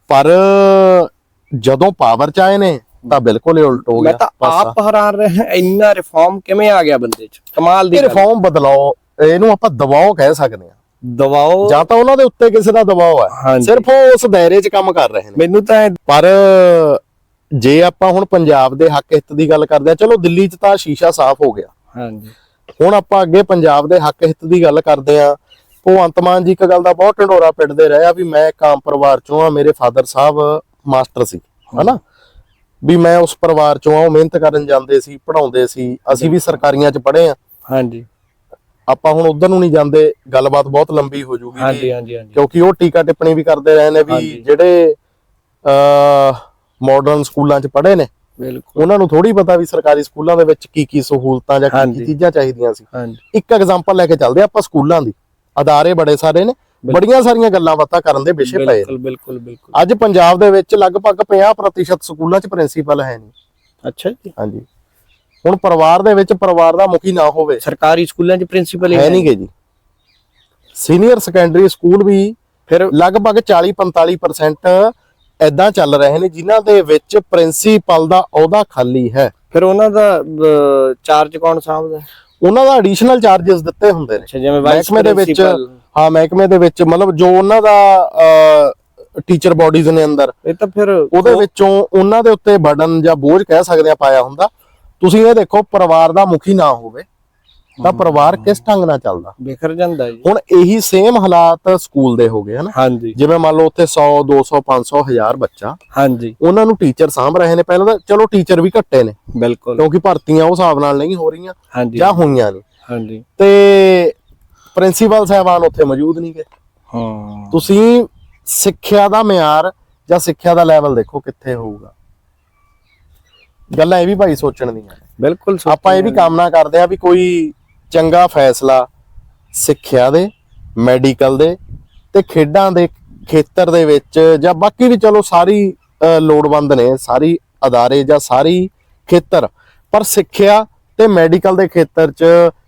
ਪਰ ਜਦੋਂ ਪਾਵਰ 'ਚ ਆਏ ਨੇ ਤਾਂ ਬਿਲਕੁਲ ਹੀ ਉਲਟ ਹੋ ਮੈਂ ਗਿਆ ਤਾਂ ਪਾਸਾ। ਆਪ ਹੈਰਾਨ ਰਿਹਾ ਇੰਨਾ ਰਿਫਾਰਮ ਕਿਵੇਂ ਆ ਗਿਆ ਬੰਦੇ 'ਚ ਕਮਾਲ ਦੀ। ਰਿਫਾਰਮ ਬਦਲਾਓ ਇਹਨੂੰ ਆਪਾਂ ਦਬਾਓ ਕਹਿ ਸਕਦੇ ਆ ਦਬਾਓ। ਜਾਂ ਤਾਂ ਉਹਨਾਂ ਦੇ ਉੱਤੇ ਕਿਸੇ ਦਾ ਦਬਾਅ ਹੈ। ਸਿਰਫ ਉਹ ਉਸ ਦਾਇਰੇ 'ਚ ਕੰਮ ਕਰ ਰਹੇ ਨੇ। ਮੈਨੂੰ ਤਾਂ ਪਰ ਜੇ ਆਪਾਂ ਹੁਣ ਪੰਜਾਬ ਦੇ ਹੱਕ ਹਿੱਤ ਦੀ ਗੱਲ ਕਰਦੇ ਆ ਚਲੋ ਦਿੱਲੀ 'ਚ ਤਾਂ ਸ਼ੀਸ਼ਾ ਸਾਫ਼ ਹੋ ਗਿਆ। ਹਾਂਜੀ। ਹੁਣ ਆਪਾਂ ਅੱਗੇ ਪੰਜਾਬ ਦੇ ਹੱਕ ਹਿੱਤ ਦੀ ਗੱਲ ਕਰਦੇ ਆ ਭਗਵੰਤ ਮਾਨ ਜੀ ਇੱਕ ਗੱਲ ਦਾ ਬਹੁਤ ਢੰਡੋਰਾ ਪਿੱਟਦੇ ਰਹੇ ਆ ਵੀ ਮੈਂ ਇੱਕ ਆਮ ਪਰਿਵਾਰ ਚੋਂ ਆ ਮੇਰੇ ਫਾਦਰ ਸਾਹਿਬ ਮਾਸਟਰ ਸੀ ਹਨਾ? ਵੀ ਮੈਂ ਉਸ ਪਰਿਵਾਰ ਚੋਂ ਆ ਉਹ ਮਿਹਨਤ ਕਰਨ ਜਾਂਦੇ ਸੀ ਪੜਾਉਂਦੇ ਸੀ ਅਸੀਂ ਵੀ ਸਰਕਾਰੀਆਂ 'ਚ ਪੜ੍ਹੇ ਆ। ਹਾਂਜੀ। ਆਪਾਂ ਹੁਣ ਉਧਰ ਨੂੰ ਨਹੀਂ ਜਾਂਦੇ ਗੱਲਬਾਤ ਬਹੁਤ ਲੰਬੀ ਹੋ ਜੂਗੀ ਹਾਂਜੀ ਹਾਂਜੀ ਹਾਂਜੀ। ਕਿਉਂਕਿ ਉਹ ਟੀਕਾ ਟਿੱਪਣੀ ਵੀ ਕਰਦੇ ਰਹੇ ਨੇ ਵੀ। ਜਿਹੜੇ ਅ ਮਾਡਰਨ ਸਕੂਲਾਂ 'ਚ ਪੜ੍ਹੇ ਨੇ ਬਿਲਕੁਲ। ਉਹਨਾਂ ਨੂੰ ਥੋੜੀ ਪਤਾ ਵੀ ਸਰਕਾਰੀ ਸਕੂਲਾਂ ਦੇ ਵਿੱਚ ਕੀ ਕੀ ਸਹੂਲਤਾਂ ਜਾਂ ਕੀ। ਕੀ ਚੀਜ਼ਾਂ ਚਾਹੀਦੀਆਂ ਸੀ। ਇੱਕ ਐਗਜ਼ਾਮਪਲ ਲੈ ਕੇ ਚੱਲਦੇ ਆਪਾਂ ਸਕੂਲਾਂ ਦੀ। ਅਦਾਰੇ ਬੜੇ ਸਾਰੇ ਨੇ ਬੜੀਆਂ ਸਾਰੀਆਂ ਗੱਲਾਂ ਬਾਤਾਂ ਕਰਨ ਦੇ ਵਿਸ਼ੇ ਪਏ। ਬਿਲਕੁਲ ਬਿਲਕੁਲ ਬਿਲਕੁਲ। ਅੱਜ ਪੰਜਾਬ ਦੇ ਵਿੱਚ ਲਗਭਗ 50% ਸਕੂਲਾਂ 'ਚ ਪ੍ਰਿੰਸੀਪਲ ਹੈ ਨਹੀਂ। ਅੱਛਾ ਜੀ। ਹਾਂਜੀ। ਹੁਣ ਪਰਿਵਾਰ ਦੇ ਵਿੱਚ ਪਰਿਵਾਰ ਦਾ ਮੁਖੀ ਨਾ ਹੋਵੇ। ਸਰਕਾਰੀ ਸਕੂਲਾਂ 'ਚ ਪ੍ਰਿੰਸੀਪਲ ਹੈ ਨਹੀਂਗੇ ਜੀ। ਸੀਨੀਅਰ ਸੈਕੰਡਰੀ ਸਕੂਲ ਵੀ ਫਿਰ ਲਗਭਗ 40-45% ਐਦਾਂ ਚੱਲ ਰਹੇ ਨੇ ਜਿਨ੍ਹਾਂ ਦੇ ਵਿੱਚ ਪ੍ਰਿੰਸੀਪਲ ਦਾ ਅਹੁਦਾ ਖਾਲੀ ਹੈ। ਫਿਰ ਉਹਨਾਂ ਦਾ ਚਾਰਜ ਕੌਣ ਸਾਂਭਦਾ? ਉਹਨਾਂ ਦਾ ਐਡੀਸ਼ਨਲ ਚਾਰजेस ਦਿੱਤੇ ਹੁੰਦੇ ਨੇ। ਅੱਛਾ ਜਿਵੇਂ ਵਾਈਸ ਮਹਿਕਮੇ ਦੇ ਵਿੱਚ ਹਾਂ ਮਹਿਕਮੇ ਦੇ ਵਿੱਚ ਮਤਲਬ ਜੋ ਉਹਨਾਂ ਦਾ ਟੀਚਰ ਬਾਡੀਜ਼ ਨੇ ਅੰਦਰ ਇਹ ਤਾਂ ਫਿਰ ਉਹਦੇ ਵਿੱਚੋਂ ਉਹਨਾਂ ਦੇ ਉੱਤੇ ਬਰਡਨ ਜਾਂ ਬੋਝ ਕਹਿ ਸਕਦੇ ਆ ਪਾਇਆ ਹੁੰਦਾ। ਤੁਸੀਂ ਇਹ ਦੇਖੋ ਪਰਿਵਾਰ ਦਾ ਮੁਖੀ ਨਾ ਹੋਵੇ ਤਾਂ ਪਰਿਵਾਰ ਕਿਸ ਢੰਗ ਨਾਲ ਚੱਲਦਾ? ਬਿਖਰ ਜਾਂਦਾ ਜੀ। ਹੁਣ ਇਹੀ ਸੇਮ ਹਾਲਾਤ ਸਕੂਲ ਦੇ ਹੋ ਗਏ ਹਨ? ਹਾਂਜੀ। ਜਿਵੇਂ ਮੰਨ ਲਓ ਉੱਥੇ 100 200 500 1000 ਬੱਚਾ। ਹਾਂਜੀ। ਉਹਨਾਂ ਨੂੰ ਟੀਚਰ ਸਾਂਭ ਰਹੇ ਨੇ। ਪਹਿਲਾਂ ਤਾਂ ਚਲੋ ਟੀਚਰ ਵੀ ਘੱਟੇ ਨੇ ਬਿਲਕੁਲ। ਕਿਉਂਕਿ ਭਰਤੀਆਂ ਉਹ ਹਿਸਾਬ ਨਾਲ ਨਹੀਂ ਹੋ ਰਹੀਆਂ ਜਾਂ ਹੋਈਆਂ ਨਹੀਂ। ਹਾਂਜੀ। ਤੇ ਪ੍ਰਿੰਸੀਪਲ ਸਾਹਿਬਾਨ ਉੱਥੇ ਮੌਜੂਦ ਨਹੀਂ ਗਏ। ਹਾਂ। ਤੁਸੀਂ ਸਿੱਖਿਆ ਦਾ ਮਿਆਰ ਜਾਂ ਸਿੱਖਿਆ ਦਾ ਲੈਵਲ ਦੇਖੋ ਕਿੱਥੇ ਹੋਊਗਾ। ਗੱਲਾਂ ਇਹ ਵੀ ਭਾਈ ਸੋਚਣ ਦੀਆਂ। ਬਿਲਕੁਲ ਆਪਾਂ ਇਹ ਵੀ ਕਾਮਨਾ ਕਰਦੇ ਆ ਵੀ ਕੋਈ ਚੰਗਾ ਫੈਸਲਾ ਸਿੱਖਿਆ ਦੇ ਮੈਡੀਕਲ ਦੇ ਤੇ ਖੇਡਾਂ ਦੇ ਖੇਤਰ ਦੇ ਵਿੱਚ ਜਾਂ ਬਾਕੀ ਵੀ ਚਲੋ ਸਾਰੀ ਲੋੜਵੰਦ ਨੇ ਸਾਰੀ ਅਦਾਰੇ ਜਾਂ ਸਾਰੀ ਖੇਤਰ। ਪਰ ਸਿੱਖਿਆ ਤੇ ਮੈਡੀਕਲ ਦੇ ਖੇਤਰ 'ਚ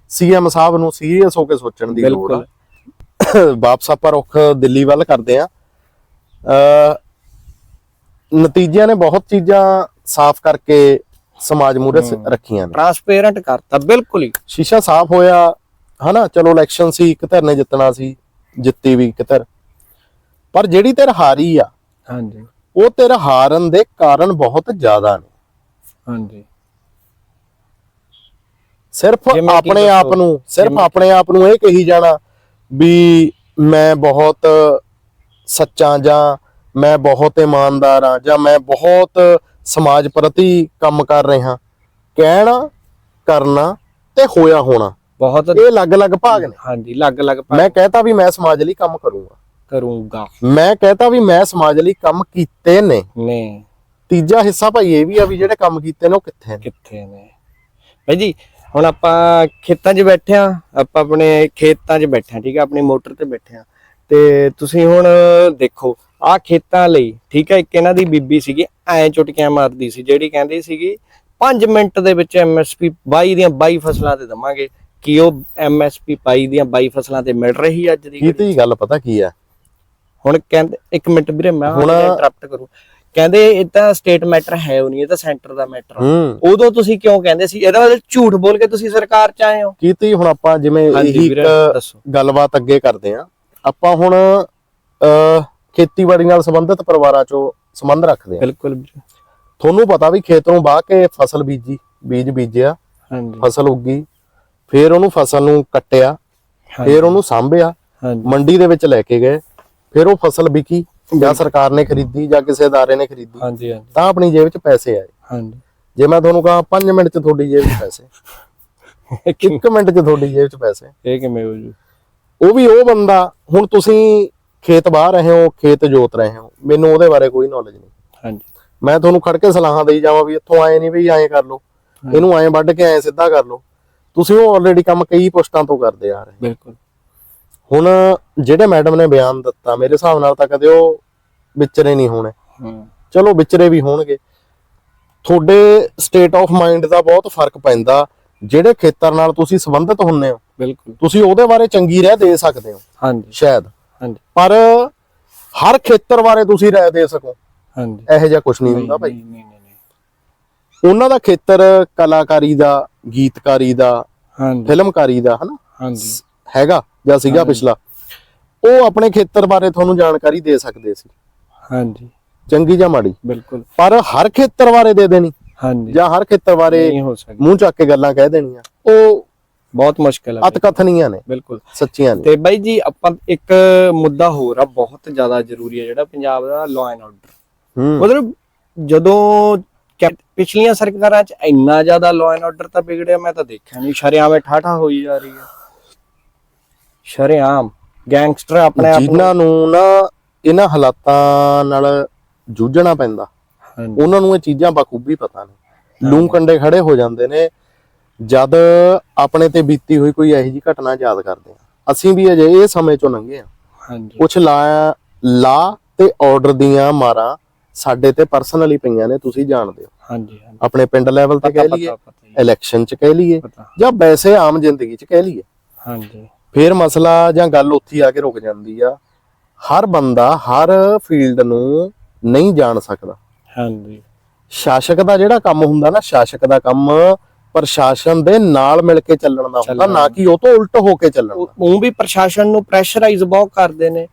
ਸੀਐਮ ਸਾਹਿਬ ਨੂੰ ਸੀਰੀਅਸ ਹੋ ਕੇ ਸੋਚਣ ਦੀ ਲੋੜ ਬਿਲਕੁਲ। ਵਾਪਸ ਆਪਾਂ ਰੁੱਖ ਦਿੱਲੀ ਵੱਲ ਕਰਦੇ ਆ ਅ ਨਤੀਜਿਆਂ ਨੇ ਬਹੁਤ ਚੀਜ਼ਾਂ ਸਾਫ਼ ਕਰਕੇ ਸਮਾਜ ਮੂਹਰੇ ਸ- ਰੱਖੀਆਂ ਨੇ। ਟ੍ਰਾਂਸਪੇਰੈਂਟ ਕਰਤਾ ਬਿਲਕੁਲ ਹੀ। ਸ਼ੀਸ਼ਾ ਸਾਫ਼ ਹੋਇਆ ਹਨਾ? ਚਲੋ ਇਲੈਕਸ਼ਨ ਸੀ ਇੱਕ ਧਿਰ ਨੇ ਜਿੱਤਣਾ ਸੀ ਜਿੱਤੀ ਵੀ ਇੱਕ ਧਿਰ। ਪਰ ਜਿਹੜੀ ਧਿਰ ਹਾਰੀ ਆ ਹਾਂਜੀ। ਉਹ ਧਿਰ ਹਾਰਨ ਦੇ ਕਾਰਨ ਬਹੁਤ ਜ਼ਿਆਦਾ ਨੇ। ਹਾਂਜੀ। ਸਿਰਫ ਆਪਣੇ ਆਪ। ਨੂੰ ਸਿਰਫ ਆਪਣੇ ਆਪ ਨੂੰ ਇਹ ਕਹੀ ਜਾਣਾ ਵੀ ਮੈਂ ਬਹੁਤ ਸੱਚਾ ਜਾਂ ਮੈਂ ਬਹੁਤ ਇਮਾਨਦਾਰ ਹਾਂ ਜਾਂ ਮੈਂ ਬਹੁਤ ਸਮਾਜ ਪ੍ਰਤੀ ਕੰਮ ਕਰ ਰਿਹਾ। ਕਹਿਣਾ ਕਰਨਾ ਤੇ ਹੋਇਆ ਹੋਣਾ। ਬਹੁਤ ਇਹ ਅਲੱਗ-ਅਲੱਗ ਭਾਗ ਨੇ। ਹਾਂਜੀ ਅਲੱਗ-ਅਲੱਗ ਮੈਂ ਕਹਤਾ ਵੀ ਮੈਂ ਸਮਾਜ ਲਈ ਕੰਮ ਕਰੂੰਗਾ। ਕਰੂੰਗਾ। ਮੈਂ ਕਹਤਾ ਵੀ ਮੈਂ ਸਮਾਜ ਲਈ ਕੰਮ ਕੀਤੇ ਨੇ। ਨੇ। ਤੀਜਾ ਹਿੱਸਾ ਭਾਈ ਇਹ ਵੀ ਆ ਵੀ ਜਿਹੜੇ ਕੰਮ ਕੀਤੇ ਨੇ ਉਹ ਕਿੱਥੇ ਨੇ? ਕਿੱਥੇ ਨੇ? ਭਾਈ ਜੀ ਹੁਣ ਆਪਾਂ ਖੇਤਾਂ 'ਚ ਬੈਠੇ ਆ ਆਪਾਂ ਆਪਣੇ ਖੇਤਾਂ 'ਚ ਬੈਠੇ ਆ ਠੀਕ ਆ? ਆਪਣੀ ਮੋਟਰ ਤੇ ਬੈਠੇ ਆ ਤੇ ਤੁਸੀਂ ਹੁਣ ਦੇਖੋ ਆ ਖੇਤਾਂ ਲਈ ਠੀਕ ਹੈ ਇੱਕ ਇਹਨਾਂ ਦੀ ਬੀਬੀ ਸੀਗੀ ਐ ਚੁਟਕੀਆਂ ਮਾਰਦੀ ਸੀ ਜਿਹੜੀ ਕਹਿੰਦੀ ਸੀਗੀ 5 ਮਿੰਟ ਦੇ ਵਿੱਚ ਐਮਐਸਪੀ 22 ਦੀਆਂ 22 ਫਸਲਾਂ ਤੇ ਦਵਾਂਗੇ ਕੀ ਉਹ ਐਮਐਸਪੀ 22 ਦੀਆਂ 22 ਫਸਲਾਂ ਤੇ ਮਿਲ ਰਹੀ ਅੱਜ ਦੀ ਕੀ ਤੀ ਗੱਲ ਪਤਾ ਕੀ ਆ? ਹੁਣ ਕਹਿੰਦੇ ਇੱਕ ਮਿੰਟ ਵੀਰੇ ਮੈਂ ਇੰਟਰਪਟ ਕਰੂ। ਕਹਿੰਦੇ ਇਹ ਤਾਂ ਸਟੇਟ ਮੈਟਰ ਹੈ ਉਹ ਨਹੀਂ ਇਹ ਤਾਂ ਸੈਂਟਰ ਦਾ ਮੈਟਰ ਆ। ਉਦੋਂ ਤੁਸੀਂ ਕਿਉਂ ਕਹਿੰਦੇ ਸੀ? ਇਹਦਾ ਮਤਲਬ ਝੂਠ ਬੋਲ ਕੇ ਤੁਸੀਂ ਸਰਕਾਰ ਚ ਆਏ ਹੋ। ਕੀ ਤੀ ਹੁਣ ਆਪਾਂ ਜਿਵੇਂ ਇਹੀ ਗੱਲਬਾਤ ਅੱਗੇ ਕਰਦੇ ਆ। ਆਪਾਂ ਹੁਣ ਖੇਤੀਬਾੜੀ ਨਾਲ ਸੰਬੰਧਿਤ ਪਰਿਵਾਰਾਂ ਚੋਂ ਸੰਬੰਧ ਰੱਖਦੇ ਆ। ਬਿਲਕੁਲ ਵੀਰੇ ਤੁਹਾਨੂੰ ਪਤਾ ਵੀ ਖੇਤ ਨੂੰ ਵਾਹ ਕੇ ਫਸਲ ਬੀਜੀ ਬੀਜ ਬੀਜਿਆ ਹਾਂਜੀ। ਫਸਲ ਉੱਗੀ ਫਿਰ ਉਹਨੂੰ ਫਸਲ ਨੂੰ ਕੱਟਿਆ ਫਿਰ ਉਹਨੂੰ ਸਾਂਭਿਆ ਮੰਡੀ ਦੇ ਵਿੱਚ ਲੈ ਕੇ ਗਏ ਫਿਰ ਉਹ ਫਸਲ ਵਿਕੀ ਜਾਂ ਸਰਕਾਰ ਨੇ ਖਰੀਦੀ ਜਾਂ ਕਿਸੇ ਅਦਾਰੇ ਨੇ ਖਰੀਦੀ ਹਾਂਜੀ ਹਾਂਜੀ। ਤਾਂ ਆਪਣੀ ਜੇਬ 'ਚ ਪੈਸੇ ਆਏ। ਹਾਂਜੀ। ਜੇ ਮੈਂ ਤੁਹਾਨੂੰ ਕਹਾਂ 5 ਮਿੰਟ 'ਚ ਤੁਹਾਡੀ ਜੇਬ 'ਚ ਪੈਸੇ। 1 ਮਿੰਟ 'ਚ ਤੁਹਾਡੀ ਜੇਬ 'ਚ ਪੈਸੇ। ਇਹ ਕਿਵੇਂ ਹੋ ਜੂ? ਉਹ ਵੀ ਉਹ ਬੰਦਾ ਹੁਣ ਤੁਸੀਂ ਖੇਤ ਬਾਹਰ ਰਹੇ ਹੋ ਖੇਤ ਜੋਤ ਰਹੇ ਹੋ ਮੈਨੂੰ ਉਹਦੇ ਬਾਰੇ ਕੋਈ ਨੌਲੇਜ ਨਹੀਂ। ਹਾਂਜੀ। ਮੈਂ ਤੁਹਾਨੂੰ ਖੜ ਕੇ ਸਲਾਹਾਂ ਦੇਈ ਜਾਵਾਂ ਵੀ ਇੱਥੋਂ ਆਏ ਨਹੀਂ ਵੀ ਐਂ ਕਰ ਲਓ ਇਹਨੂੰ ਐਂ ਵੱਢ ਕੇ ਐਂ ਸਿੱਧਾ ਕਰ ਲਓ। ਤੁਸੀਂ ਉਹ ਆਲਰੇਡੀ ਕੰਮ ਕਈ ਪੁਸ਼ਤਾਂ ਤੋਂ ਕਰਦੇ ਆ ਰਹੇ ਬਿਲਕੁਲ। ਹੁਣ ਜਿਹੜੇ ਮੈਡਮ ਨੇ ਬਿਆਨ ਦਿੱਤਾ ਮੇਰੇ ਹਿਸਾਬ ਨਾਲ ਤਾਂ ਕਦੇ ਉਹ ਵਿਚਰੇ ਨਹੀਂ ਹੋਣੇ। ਹੂੰ। ਚਲੋ ਵਿਚਰੇ ਵੀ ਹੋਣਗੇ। ਤੁਹਾਡੇ ਸਟੇਟ ਆਫ ਮਾਈਂਡ ਦਾ ਬਹੁਤ ਫ਼ਰਕ ਪੈਂਦਾ ਜਿਹੜੇ ਖੇਤਰ ਨਾਲ ਤੁਸੀਂ ਸੰਬੰਧਿਤ ਹੁੰਨੇ ਹੋ ਬਿਲਕੁਲ। ਤੁਸੀਂ ਉਹਦੇ ਬਾਰੇ ਚੰਗੀ ਰਹਿ ਦੇ ਸਕਦੇ ਹੋ। ਹਾਂਜੀ। ਸ਼ਾਇਦ। ਹਾਂਜੀ। ਪਰ ਹਰ ਖੇਤਰ ਬਾਰੇ ਤੁਸੀਂ ਰਾਏ ਦੇ ਸਕੋ। ਹਾਂਜੀ। ਇਹੋ ਜਿਹਾ ਕੁਝ ਨਹੀਂ ਹੁੰਦਾ ਭਾਈ। ਨਹੀਂ ਨਹੀਂ। ਉਹਨਾਂ ਦਾ ਖੇਤਰ ਕਲਾਕਾਰੀ ਦਾ ਗੀਤਕਾਰੀ ਦਾ ਹਾਂਜੀ। ਫਿਲਮਕਾਰੀ ਦਾ ਹਨਾ? ਹਾਂਜੀ। ਹੈਗਾ ਜਾਂ ਸੀਗਾ। ਪਿਛਲਾ। ਉਹ ਆਪਣੇ ਖੇਤਰ ਬਾਰੇ ਤੁਹਾਨੂੰ ਜਾਣਕਾਰੀ ਦੇ ਸਕਦੇ ਸੀ। ਹਾਂਜੀ। ਚੰਗੀ ਜਾਂ ਮਾੜੀ। ਬਿਲਕੁਲ। ਪਰ ਹਰ ਖੇਤਰ ਬਾਰੇ ਦੇ ਦੇਣੀ। ਹਾਂਜੀ। ਜਾਂ ਹਰ ਖੇਤਰ ਬਾਰੇ ਮੂੰਹ ਚੱਕ ਕੇ ਗੱਲਾਂ ਕਹਿ ਦੇਣੀਆਂ। ਉਹ ਬਹੁਤ ਮੁਸ਼ਕਲ ਹੈ ਅਤ ਕਥਨੀਆਂ ਨੇ। ਬਿਲਕੁਲ। ਸੱਚੀਆਂ ਨੇ। ਤੇ ਬਾਈ ਜੀ ਆਪਾਂ ਇੱਕ ਮੁੱਦਾ ਹੋਰ ਆ ਬਹੁਤ ਜ਼ਿਆਦਾ ਜ਼ਰੂਰੀ ਹੈ ਜਿਹੜਾ ਪੰਜਾਬ ਦਾ ਲਾਅ ਐਂਡ ਆਰਡਰ ਮਤਲਬ ਜਦੋਂ ਪਿਛਲੀਆਂ ਸਰਕਾਰਾਂ 'ਚ ਇੰਨਾ ਜ਼ਿਆਦਾ ਲਾਅ ਐਂਡ ਆਰਡਰ ਤਾਂ ਵਿਗੜਿਆ ਮੈਂ ਤਾਂ ਦੇਖਿਆ ਨਹੀਂ ਸ਼ਰੇਆਮ ਠਾਠਾ ਹੋਈ ਜਾ ਰਹੀ ਹੈ ਸ਼ਰੇਆਮ ਗੈਂਗਸਟਰ ਆਪਣੇ ਆਪ ਜਿਨ੍ਹਾਂ ਨੂੰ ਨਾ ਇਹਨਾਂ ਹਾਲਾਤਾਂ ਨਾਲ ਜੂਝਣਾ ਪੈਂਦਾ। ਉਹਨਾਂ ਨੂੰ ਇਹ ਚੀਜ਼ਾਂ ਬਖੂਬੀ ਪਤਾ ਨੇ। ਲੂੰ ਕੰਡੇ ਖੜੇ ਹੋ ਜਾਂਦੇ ਨੇ। ਜਦ ਆਪਣੇ ਤੇ ਬੀਤੀ ਹੋਈ ਕੋਈ ਇਹੋ ਜਿਹੀ ਘਟਨਾ ਯਾਦ ਕਰਦੇ ਆ ਅਸੀਂ ਵੀ ਅਜੇ ਇਹ ਸਮੇਂ ਚੋਂ ਲੰਘੇ ਆ ਹਾਂਜੀ। ਕੁਝ ਲਾ ਲਾ ਤੇ ਆਰਡਰ ਦੀਆਂ ਮਾਰਾਂ ਸਾਡੇ ਤੇ ਪਰਸਨਲੀ ਪਈਆਂ ਨੇ ਤੁਸੀਂ ਜਾਣਦੇ ਹੋ। ਹਾਂਜੀ ਹਾਂਜੀ। ਆਪਣੇ ਪਿੰਡ ਲੈਵਲ ਤੇ ਕਹਿ ਲਈਏ ਜੀ, ਇਲੈਕਸ਼ਨ 'ਚ ਕਹਿ ਲਈਏ ਜਾਂ ਵੈਸੇ ਆਮ ਜ਼ਿੰਦਗੀ 'ਚ ਕਹਿ ਲਈਏ। ਹਾਂਜੀ। ਫੇਰ ਮਸਲਾ ਜਾਂ ਗੱਲ ਉੱਥੇ ਆ ਕੇ ਰੁਕ ਜਾਂਦੀ ਆ। ਹਰ ਬੰਦਾ ਹਰ ਫੀਲਡ ਨੂੰ ਨਹੀਂ ਜਾਣ ਸਕਦਾ। ਹਾਂਜੀ। ਸ਼ਾਸਕ ਦਾ ਜਿਹੜਾ ਕੰਮ ਹੁੰਦਾ ਨਾ ਸ਼ਾਸਕ ਦਾ ਕੰਮ ਪ੍ਰਸ਼ਾਸਨ ਦੇ ਨਾਲ ਮਿਲ ਕੇ ਚੱਲਣ ਦਾ ਹੁੰਦਾ। ਨਾ ਕਿ ਉਹ ਤੋਂ ਉਲਟ ਹੋ ਕੇ ਚੱਲਣ ਉਹ ਵੀ ਪ੍ਰਸ਼ਾਸਨ ਨੂੰ ਪ੍ਰੈਸ਼ਰਾਈਜ਼ ਬਹੁਤ ਕਰਦੇ ਨੇ।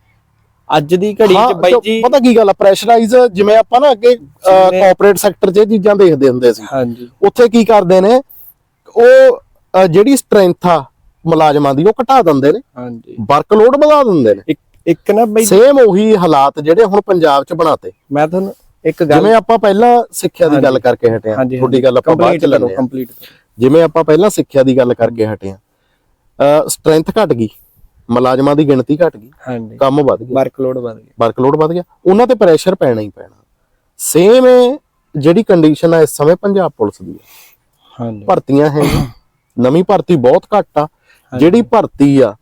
ਅੱਜ ਦੀ ਘੜੀ 'ਚ ਬਾਈ ਜੋ ਪਤਾ ਕੀ ਗੱਲ ਆ? ਪ੍ਰੈਸ਼ਰਾਈਜ਼ ਜਿਵੇਂ ਆਪਾਂ ਨਾ ਅੱਗੇ ਕਾਰਪੋਰੇਟ ਸੈਕਟਰ 'ਚ ਇਹ ਚੀਜ਼ਾਂ ਦੇਖਦੇ ਹੁੰਦੇ ਸੀ। ਹਾਂਜੀ। ਉੱਥੇ ਕੀ ਕਰਦੇ ਨੇ? ਉਹ ਜਿਹੜੀ ਸਟਰੈਂਥ ਆ ਮੁਲਾਜ਼ਮਾਂ ਦੀ ਉਹ ਘਟਾ ਦਿੰਦੇ ਨੇ। ਹਾਂਜੀ। ਵਰਕਲੋਡ ਵਧਾ ਦਿੰਦੇ ਨੇ। ਇੱਕ ਨਾ ਬਾਈ ਸੇਮ ਉਹੀ ਹਾਲਾਤ ਜਿਹੜੇ ਹੁਣ ਪੰਜਾਬ 'ਚ ਬਣਾਤੇ। ਮੈਂ ਤੁਹਾਨੂੰ ਇੱਕ ਗੱਲ ਜਿਵੇਂ ਆਪਾਂ ਪਹਿਲਾਂ ਸਿੱਖਿਆ ਦੀ ਗੱਲ ਕਰਕੇ ਹਟੇ ਆ ਤੁਹਾਡੀ ਗੱਲ ਆਪਾਂ ਬਾਅਦ ਚ ਲੈਂਦੇ ਕੰਪਲੀਟ ਜਿਵੇਂ ਆਪਾਂ ਪਹਿਲਾਂ ਸਿੱਖਿਆ ਦੀ ਗੱਲ ਕਰਕੇ ਹਟੇ ਆ ਸਟਰੈਂਥ ਘਟ ਗਈ ਮੁਲਾਜ਼ਮਾਂ ਦੀ ਗਿਣਤੀ ਘਟ ਗਈ ਹਾਂਜੀ। ਕੰਮ ਵੱਧ ਗਿਆ। ਵਰਕਲੋਡ ਵਧ ਗਿਆ। ਵਰਕਲੋਡ ਵੱਧ ਗਿਆ। ਉਹਨਾਂ ਤੇ ਪ੍ਰੈਸ਼ਰ ਪੈਣਾ ਹੀ ਪੈਣਾ। ਸੇਮ ਜਿਹੜੀ ਕੰਡੀਸ਼ਨ ਆ ਇਸ ਸਮੇਂ ਪੰਜਾਬ ਪੁਲਿਸ ਦੀ ਹਾਂਜੀ। ਭਰਤੀਆਂ ਹੈ ਨਵੀਂ ਭਰਤੀ ਬਹੁਤ ਘੱਟ ਆ। ਜਿਹੜੀ ਭਰਤੀ ਆ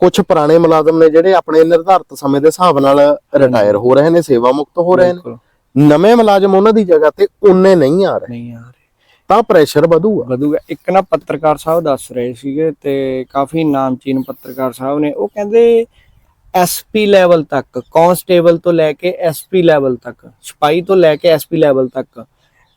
ਕੁਝ ਪੁਰਾਣੇ ਮੁਲਾਜ਼ਮ ਨੇ ਜਿਹੜੇ ਆਪਣੇ ਨਿਰਧਾਰਤ ਸਮੇਂ ਦੇ ਹਿਸਾਬ ਨਾਲ ਰਿਟਾਇਰ ਹੋ ਰਹੇ ਨੇ ਸੇਵਾ ਮੁਕਤ ਹੋ ਰਹੇ ਨੇ। ਨਵੇਂ ਮੁਲਾਜ਼ਮ ਉਹਨਾਂ ਦੀ ਜਗ੍ਹਾ ਤੇ ਉਨੇ ਨਹੀਂ ਆ ਰਹੇ। ਨਹੀਂ ਆ ਰਹੇ। ਤਾਂ ਪ੍ਰੈਸ਼ਰ ਵਧੂਗਾ। ਵਧੂਗਾ। ਇੱਕ ਨਾ ਪੱਤਰਕਾਰ ਸਾਹਿਬ ਦੱਸ ਰਹੇ ਸੀਗੇ ਤੇ ਕਾਫੀ ਨਾਮਚੀਨ ਪੱਤਰਕਾਰ ਸਾਹਿਬ ਨੇ ਉਹ ਕਹਿੰਦੇ ਐਸਪੀ ਲੈਵਲ ਤੱਕ ਕਾਂਸਟੇਬਲ ਤੋਂ ਲੈ ਕੇ ਐਸਪੀ ਲੈਵਲ ਤੱਕ ਸਿਪਾਹੀ ਤੋਂ ਲੈ ਕੇ ਐਸਪੀ ਲੈਵਲ ਤੱਕ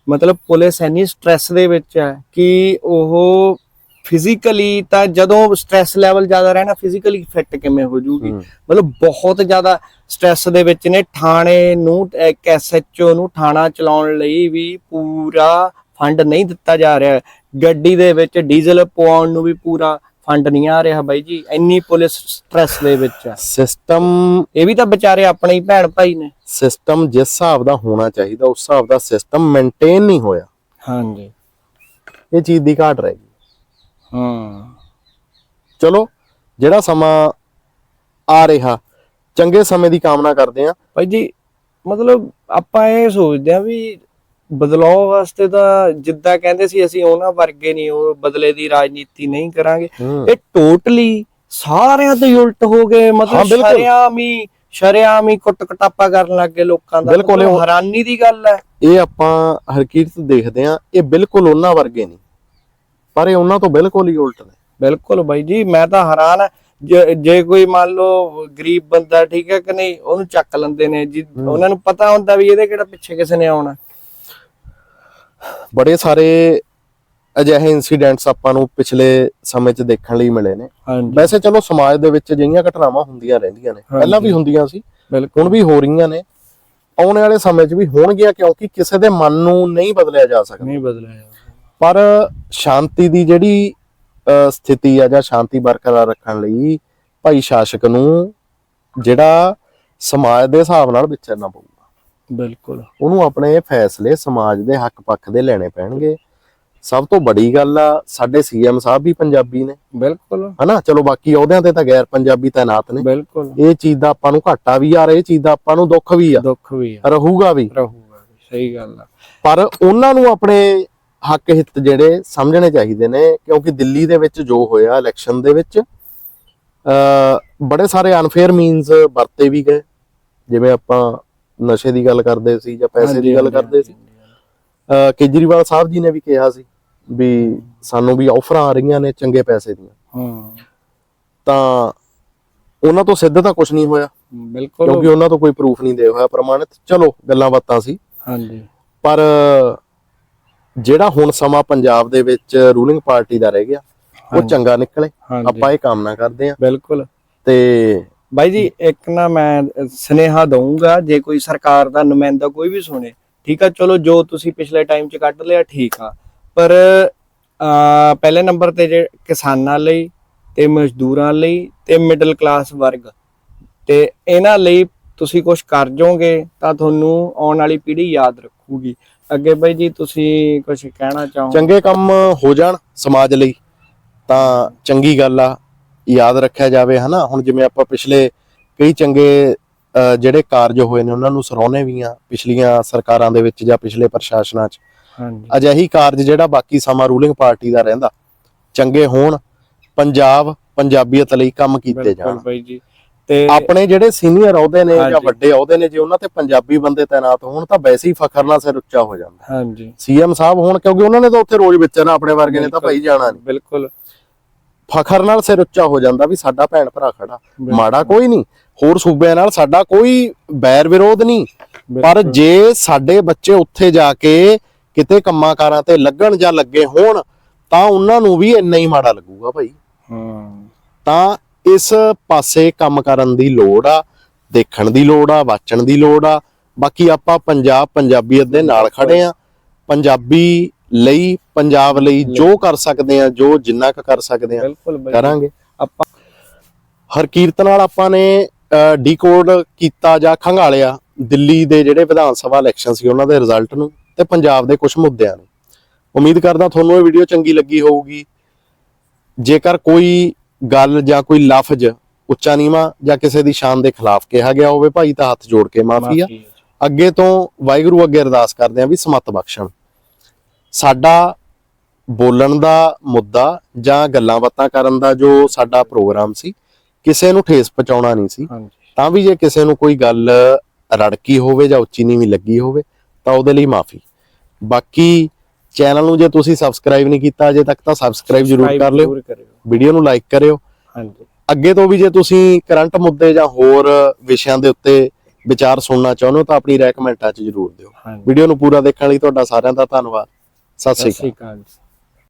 ਮਤਲਬ ਪੁਲਿਸ ਇੰਨੀ ਸਟ੍ਰੈਸ ਦੇ ਵਿੱਚ ਹੈ ਕਿ ਉਹ ਫਿਜ਼ੀਕਲੀ ਤਾਂ ਜਦੋਂ ਸਟ੍ਰੈਸ ਲੈਵਲ ਜ਼ਿਆਦਾ ਰਹਿਣਾ ਫਿਜ਼ੀਕਲੀ ਫਿੱਟ ਕਿਵੇਂ ਹੋ ਜੂਗੀ। ਮਤਲਬ ਬਹੁਤ ਜ਼ਿਆਦਾ ਸਟ੍ਰੈਸ ਦੇ ਵਿੱਚ ਨੇ ਥਾਣੇ ਨੂੰ ਇੱਕ ਐਸਐਚਓ ਨੂੰ ਥਾਣਾ ਚਲਾਉਣ ਲਈ ਵੀ ਪੂਰਾ ਫੰਡ ਨਹੀਂ ਦਿੱਤਾ ਜਾ ਰਿਹਾ। ਗੱਡੀ ਦੇ ਵਿੱਚ ਡੀਜ਼ਲ ਪਵਾਉਣ ਨੂੰ ਵੀ ਪੂਰਾ ਫੰਡ ਨਹੀਂ ਆ ਰਿਹਾ ਬਾਈ ਜੀ ਇੰਨੀ ਪੁਲਿਸ ਸਟ੍ਰੈਸ ਦੇ ਵਿੱਚ ਆ। ਸਿਸਟਮ ਇਹ ਵੀ ਤਾਂ ਵਿਚਾਰੇ ਆਪਣੇ ਹੀ ਭੈਣ ਭਾਈ ਨੇ। ਸਿਸਟਮ ਜਿਸ ਹਿਸਾਬ ਦਾ ਹੋਣਾ ਚਾਹੀਦਾ ਉਸ ਹਿਸਾਬ ਦਾ ਸਿਸਟਮ ਮੇਨਟੇਨ ਨਹੀਂ ਹੋਇਆ। ਹਾਂਜੀ। ਇਹ ਚੀਜ਼ ਦੀ ਘਾਟ ਰਹਿ ਹਾਂ। ਚਲੋ ਜਿਹੜਾ ਸਮਾਂ ਆ ਰਿਹਾ ਚੰਗੇ ਸਮੇਂ ਦੀ ਕਾਮਨਾ ਕਰਦੇ ਆ ਭਾਈ ਜੀ ਮਤਲਬ ਆਪਾਂ ਇਹ ਸੋਚਦੇ ਆ ਵੀ ਬਦਲਾਅ ਵਾਸਤੇ ਤਾਂ ਜਿੱਦਾਂ ਕਹਿੰਦੇ ਸੀ ਅਸੀਂ ਉਹਨਾਂ ਵਰਗੇ ਨਹੀਂ ਉਹ ਬਦਲੇ ਦੀ ਰਾਜਨੀਤੀ ਨਹੀਂ ਕਰਾਂਗੇ। ਇਹ ਟੋਟਲੀ ਸਾਰਿਆਂ ਤੋਂ ਉਲਟ ਹੋ ਗਏ ਮਤਲਬ। ਸ਼ਰਿਆਮ ਹੀ ਸ਼ਰਿਆਮ ਹੀ ਕੁੱਟ ਕਟਾਪਾ ਕਰਨ ਲੱਗ ਗਏ ਲੋਕਾਂ ਦਾ। ਬਿਲਕੁਲ, ਹੈਰਾਨੀ ਦੀ ਗੱਲ ਹੈ। ਇਹ ਆਪਾਂ ਹਰਕੀਰਤ ਦੇਖਦੇ ਆ ਇਹ ਬਿਲਕੁਲ ਉਹਨਾਂ ਵਰਗੇ ਨਹੀਂ। ਪਰ ਇਹ ਉਹਨਾਂ ਤੋਂ ਬਿਲਕੁਲ ਹੀ ਉਲਟ ਨੇ। ਬਿਲਕੁਲ ਬਾਈ ਜੀ ਮੈਂ ਤਾਂ ਹੈਰਾਨ ਆ। ਜੇ ਕੋਈ ਮੰਨ ਲਓ ਗਰੀਬ ਬੰਦਾ ਠੀਕ ਹੈ ਕਿ ਨਹੀਂ ਉਹਨੂੰ ਚੱਕ ਲੈਂਦੇ ਨੇ। ਜੀ ਉਹਨਾਂ ਨੂੰ ਪਤਾ ਹੁੰਦਾ ਵੀ ਇਹਦੇ ਕਿਹੜਾ ਪਿੱਛੇ ਕਿਸੇ ਨੇ ਆਉਣਾ। ਬੜੇ ਸਾਰੇ ਅਜਿਹੇ ਇਨਸੀਡੈਂਟਸ ਆਪਾਂ ਨੂੰ ਪਿਛਲੇ ਸਮੇਂ 'ਚ ਦੇਖਣ ਲਈ ਮਿਲੇ ਨੇ। ਵੈਸੇ ਚਲੋ ਸਮਾਜ ਦੇ ਵਿੱਚ ਅਜਿਹੀਆਂ ਘਟਨਾਵਾਂ ਹੁੰਦੀਆਂ ਰਹਿੰਦੀਆਂ ਨੇ। ਪਹਿਲਾਂ ਵੀ ਹੁੰਦੀਆਂ ਸੀ ਹੁਣ ਵੀ ਹੋ ਰਹੀਆਂ ਨੇ। ਆਉਣ ਵਾਲੇ ਸਮੇਂ 'ਚ ਵੀ ਹੋਣਗੀਆਂ ਕਿਉਂਕਿ ਕਿਸੇ ਦੇ ਮਨ ਨੂੰ ਨਹੀਂ ਬਦਲਿਆ ਜਾ ਸਕਦਾ। ਨਹੀਂ ਬਦਲਿਆ ਪਰ ਸ਼ਾਂਤੀ ਦੀ ਜਿਹੜੀ ਸਥਿਤੀ ਆ ਜਾਂ ਸ਼ਾਂਤੀ ਬਰਕਰਾਰ ਰੱਖਣ ਲਈ ਭਾਈ ਸ਼ਾਸਕ ਨੂੰ ਜਿਹੜਾ ਸਮਾਜ ਦੇ ਹਿਸਾਬ ਨਾਲ ਵਿਚਰਨਾ ਪਊਗਾ। ਬਿਲਕੁਲ। ਉਹਨੂੰ ਆਪਣੇ ਫੈਸਲੇ ਸਮਾਜ ਦੇ ਹੱਕ ਪੱਖ ਦੇ ਲੈਣੇ ਪੈਣਗੇ। ਸਭ ਤੋਂ ਵੱਡੀ ਗੱਲ ਆ ਸਾਡੇ ਸੀਐਮ ਸਾਹਿਬ ਵੀ ਪੰਜਾਬੀ ਨੇ। ਬਿਲਕੁਲ। ਹਨਾ? ਚਲੋ ਬਾਕੀ ਅਹੁਦਿਆਂ ਤੇ ਤਾਂ ਗੈਰ ਪੰਜਾਬੀ ਤਾਇਨਾਤ ਨੇ। ਬਿਲਕੁਲ। ਇਹ ਚੀਜ਼ ਦਾ ਆਪਾਂ ਨੂੰ ਘਾਟਾ ਵੀ ਆ ਰਿਹਾ ਇਹ ਚੀਜ਼ ਦਾ ਆਪਾਂ ਨੂੰ ਦੁੱਖ ਵੀ ਆ। ਦੁੱਖ ਵੀ ਆ। ਰਹੂਗਾ ਵੀ। ਰਹੂਗਾ ਵੀ, ਸਹੀ ਗੱਲ ਆ। ਪਰ ਉਹਨਾਂ ਨੂੰ ਆਪਣੇ ਹੱਕ ਹਿੱਤ ਜਿਹੜੇ ਸਮਝਣੇ ਚਾਹੀਦੇ ਨੇ ਕਿਉਂਕਿ ਦਿੱਲੀ ਦੇ ਵਿੱਚ ਜੋ ਹੋਇਆ ਇਲੈਕਸ਼ਨ ਦੇ ਵਿੱਚ ਅ ਬੜੇ ਸਾਰੇ ਅਨਫੇਅਰ ਮੀਨਸ ਵਰਤੇ ਵੀ ਗਏ। ਜਿਵੇਂ ਆਪਾਂ ਨਸ਼ੇ ਦੀ ਗੱਲ ਕਰਦੇ ਸੀ ਜਾਂ ਪੈਸੇ ਦੀ ਗੱਲ ਕਰਦੇ ਸੀ। ਅ ਕੇਜਰੀਵਾਲ ਸਾਹਿਬ ਜੀ ਨੇ ਵੀ ਕਿਹਾ ਸੀ ਵੀ ਸਾਨੂੰ ਵੀ ਆਫਰਾਂ ਆ ਰਹੀਆਂ ਨੇ ਚੰਗੇ ਪੈਸੇ ਦੀਆਂ। ਹਾਂ। ਤਾਂ ਉਹਨਾਂ ਤੋਂ ਸਿੱਧ ਤਾਂ ਕੁਝ ਨਹੀਂ ਹੋਇਆ। ਬਿਲਕੁਲ। ਕਿਉਂਕਿ ਉਹਨਾਂ ਤੋਂ ਕੋਈ ਪ੍ਰੂਫ ਨਹੀਂ ਦੇ ਹੋਇਆ। ਪ੍ਰਮਾਣਿਤ ਚਲੋ ਗੱਲਾਂ ਬਾਤਾਂ ਸੀ। ਹਾਂਜੀ। ਪਰ ਜਿਹੜਾ ਹੁਣ ਸਮਾਂ ਪੰਜਾਬ ਦੇ ਵਿੱਚ ਰੂਲਿੰਗ ਪਾਰਟੀ ਦਾ ਰਹਿ ਗਿਆ ਉਹ। ਚੰਗਾ ਨਿਕਲੇ। ਆਪਾਂ ਇਹ ਕਾਮਨਾ ਕਰਦੇ ਹਾਂ। ਬਿਲਕੁਲ। ਤੇ ਬਾਈ ਜੀ ਇੱਕ ਨਾ ਮੈਂ ਸਨੇਹਾ ਦਊਂਗਾ ਜੇ ਕੋਈ ਸਰਕਾਰ ਦਾ ਨੁਮਾਇੰਦਾ ਕੋਈ ਵੀ ਸੁਣੇ ਠੀਕ ਆ ਚਲੋ ਜੋ ਤੁਸੀਂ ਪਿਛਲੇ ਟਾਈਮ 'ਚ ਕੱਢ ਲਿਆ ਠੀਕ ਆ। ਪਰ ਪਹਿਲੇ ਨੰਬਰ ਤੇ ਜੇ ਕਿਸਾਨਾਂ ਲਈ ਤੇ ਮਜ਼ਦੂਰਾਂ ਲਈ ਤੇ ਮਿਡਲ ਕਲਾਸ ਵਰਗ ਤੇ ਇਹਨਾਂ ਲਈ ਤੁਸੀਂ ਕੁਝ ਕਰ ਜਾਓਗੇ ਤਾਂ ਤੁਹਾਨੂੰ ਆਉਣ ਵਾਲੀ ਪੀੜ੍ਹੀ ਯਾਦ ਰੱਖੂਗੀ। ਅੱਗੇ ਬਾਈ ਜੀ ਤੁਸੀਂ ਕੁਝ ਕਹਿਣਾ ਚਾਹੋ ਚੰਗੇ ਕੰਮ ਹੋ ਜਾਣ ਸਮਾਜ ਲਈ ਤਾਂ ਚੰਗੀ ਗੱਲ ਆ ਯਾਦ ਰੱਖਿਆ ਜਾਵੇ ਹਨਾ? ਹੁਣ ਜਿਵੇਂ ਆਪਾਂ ਪਿਛਲੇ ਕਈ ਚੰਗੇ ਜਿਹੜੇ ਕਾਰਜ ਹੋਏ ਨੇ ਉਹਨਾਂ ਨੂੰ ਸਰਾਹੁਣੇ ਵੀ ਆ ਪਿਛਲੀਆਂ ਸਰਕਾਰਾਂ ਦੇ ਵਿੱਚ ਜਾਂ ਪਿਛਲੇ ਪ੍ਰਸ਼ਾਸਨਾਂ 'ਚ। ਹਾਂਜੀ। ਅਜਿਹੀ ਕਾਰਜ ਜਿਹੜਾ ਬਾਕੀ ਸਮਾਂ ਰੂਲਿੰਗ ਪਾਰਟੀ ਦਾ ਰਹਿੰਦਾ ਚੰਗੇ ਹੋਣ ਪੰਜਾਬ ਪੰਜਾਬੀਅਤ ਲਈ ਕੰਮ ਕੀਤੇ ਬਿਲਕੁਲ ਜਾਣ। ਬਾਈ ਜੀ। ਤੇ ਆਪਣੇ ਜਿਹੜੇ ਸੀਨੀਅਰ ਅਹੁਦੇ ਨੇ ਜਾਂ। ਵੱਡੇ ਅਹੁਦੇ ਨੇ ਜੇ ਉਹਨਾਂ ਤੇ ਪੰਜਾਬੀ ਬੰਦੇ ਤਾਇਨਾਤ ਹੋਣ ਤਾਂ ਵੈਸੇ ਹੀ ਫਖਰ ਨਾਲ ਸਿਰ ਉੱਚਾ ਹੋ ਜਾਂਦਾ। ਹਾਂਜੀ। ਸੀਐਮ ਸਾਹਿਬ ਹੋਣ ਕਿਉਂਕਿ ਉਹਨਾਂ ਨੇ ਤਾਂ ਉੱਥੇ ਰੋਜ਼ ਵਿਚਰਨਾ ਆਪਣੇ ਵਰਗੇ ਨੇ ਤਾਂ। ਭਾਈ ਜਾਣਾ ਨਹੀਂ। ਬਿਲਕੁਲ। ਫਖਰ ਨਾਲ ਸਿਰ ਉੱਚਾ ਹੋ ਜਾਂਦਾ ਵੀ ਸਾਡਾ ਭੈਣ ਭਰਾ ਖੜਾ। ਮਾੜਾ ਕੋਈ ਨਹੀਂ। ਹੋਰ ਸੂਬਿਆਂ ਨਾਲ ਸਾਡਾ ਕੋਈ ਬੈਰ ਵਿਰੋਧ ਨਹੀਂ। ਪਰ। ਜੇ ਸਾਡੇ ਬੱਚੇ ਉੱਥੇ ਜਾ ਕੇ ਕਿਤੇ ਕੰਮਾਂ ਕਾਰਾਂ ਤੇ ਲੱਗਣ ਜਾਂ ਲੱਗੇ ਹੋਣ ਤਾਂ ਉਹਨਾਂ ਨੂੰ ਵੀ ਇੰਨਾ ਹੀ ਮਾੜਾ ਲੱਗੂਗਾ ਭਾਈ। ਹਾਂ। ਤਾਂ ਇਸ ਪਾਸੇ ਕੰਮ ਕਰਨ ਦੀ ਲੋੜ ਆ ਦੇਖਣ ਦੀ ਲੋੜ ਆ ਵਾਚਣ ਦੀ ਲੋੜ ਆ। ਬਾਕੀ ਆਪਾਂ ਪੰਜਾਬ ਪੰਜਾਬੀਅਤ ਦੇ ਨਾਲ ਖੜੇ ਆ। ਪੰਜਾਬੀ ਲਈ ਪੰਜਾਬ ਲਈ ਜੋ ਕਰ ਸਕਦੇ ਆ ਜੋ ਜਿੰਨਾ ਕੁ ਕਰ ਸਕਦੇ ਆ ਕਰਾਂਗੇ। ਆਪਾਂ ਹਰਕੀਰਤ ਨਾਲ ਆਪਾਂ ਨੇ ਡੀਕੋਡ ਕੀਤਾ ਜਾਂ ਖੰਗਾਲਿਆ ਦਿੱਲੀ ਦੇ ਜਿਹੜੇ ਵਿਧਾਨ ਸਭਾ ਇਲੈਕਸ਼ਨ ਸੀ ਉਹਨਾਂ ਦੇ ਰਿਜ਼ਲਟ ਨੂੰ ਤੇ ਪੰਜਾਬ ਦੇ ਕੁਝ ਮੁੱਦਿਆਂ ਨੂੰ। ਉਮੀਦ ਕਰਦਾ ਤੁਹਾਨੂੰ ਇਹ ਵੀਡੀਓ ਚੰਗੀ ਲੱਗੀ ਹੋਊਗੀ। ਜੇਕਰ ਕੋਈ ਗੱਲ ਜਾਂ ਕੋਈ ਲਫ਼ਜ਼ ਉੱਚਾ ਨੀਵਾਂ ਜਾਂ ਕਿਸੇ ਦੀ ਸ਼ਾਨ ਦੇ ਖਿਲਾਫ ਕਿਹਾ ਗਿਆ ਹੋਵੇ ਭਾਈ ਤਾਂ ਹੱਥ ਜੋੜ ਕੇ ਮਾਫੀ ਆ। ਅੱਗੇ ਤੋਂ ਵਾਹਿਗੁਰੂ ਅੱਗੇ ਅਰਦਾਸ ਕਰਦੇ ਆਂ ਵੀ ਸਮਤ ਬਖਸ਼ਣ। ਸਾਡਾ ਬੋਲਣ ਦਾ ਮੁੱਦਾ ਜਾਂ ਗੱਲਾਂ ਬਾਤਾਂ ਕਰਨ ਦਾ ਜੋ ਸਾਡਾ ਪ੍ਰੋਗਰਾਮ ਸੀ ਕਿਸੇ ਨੂੰ ਠੇਸ ਪਹੁੰਚਾਉਣਾ ਨਹੀਂ ਸੀ। ਤਾਂ ਵੀ ਜੇ ਕਿਸੇ ਨੂੰ ਕੋਈ ਗੱਲ ਰੜਕੀ ਹੋਵੇ ਜਾਂ ਉੱਚੀ ਨੀਵੀਂ ਲੱਗੀ ਹੋਵੇ ਤਾਂ ਉਹਦੇ ਲਈ ਮਾਫੀ। ਬਾਕੀ ਚੈਨਲ ਨੂੰ ਜੇ ਤੁਸੀਂ ਸਬਸਕ੍ਰਾਈਬ ਨਹੀਂ ਕੀਤਾ ਅਜੇ ਤੱਕ ਤਾਂ ਸਬਸਕ੍ਰਾਈਬ ਜ਼ਰੂਰ ਕਰ ਲਿਓ। ਵੀਡੀਓ ਨੂੰ ਲਾਈਕ ਕਰਿਓ। ਹਾਂਜੀ। ਅੱਗੇ ਤੋਂ ਵੀ ਜੇ ਤੁਸੀਂ ਕਰੰਟ ਮੁੱਦੇ ਜਾਂ ਹੋਰ ਵਿਸ਼ਿਆਂ ਦੇ ਉੱਤੇ ਵਿਚਾਰ ਸੁਣਨਾ ਚਾਹੁੰਦੇ ਹੋ ਤਾਂ ਆਪਣੀ ਰਾਏ ਕਮੈਂਟਾਂ 'ਚ ਜ਼ਰੂਰ ਦਿਓ। ਵੀਡੀਓ ਨੂੰ ਪੂਰਾ ਦੇਖਣ ਲਈ ਤੁਹਾਡਾ ਸਾਰਿਆਂ ਦਾ ਧੰਨਵਾਦ। ਸਤਿ ਸ਼੍ਰੀ ਅਕਾਲ।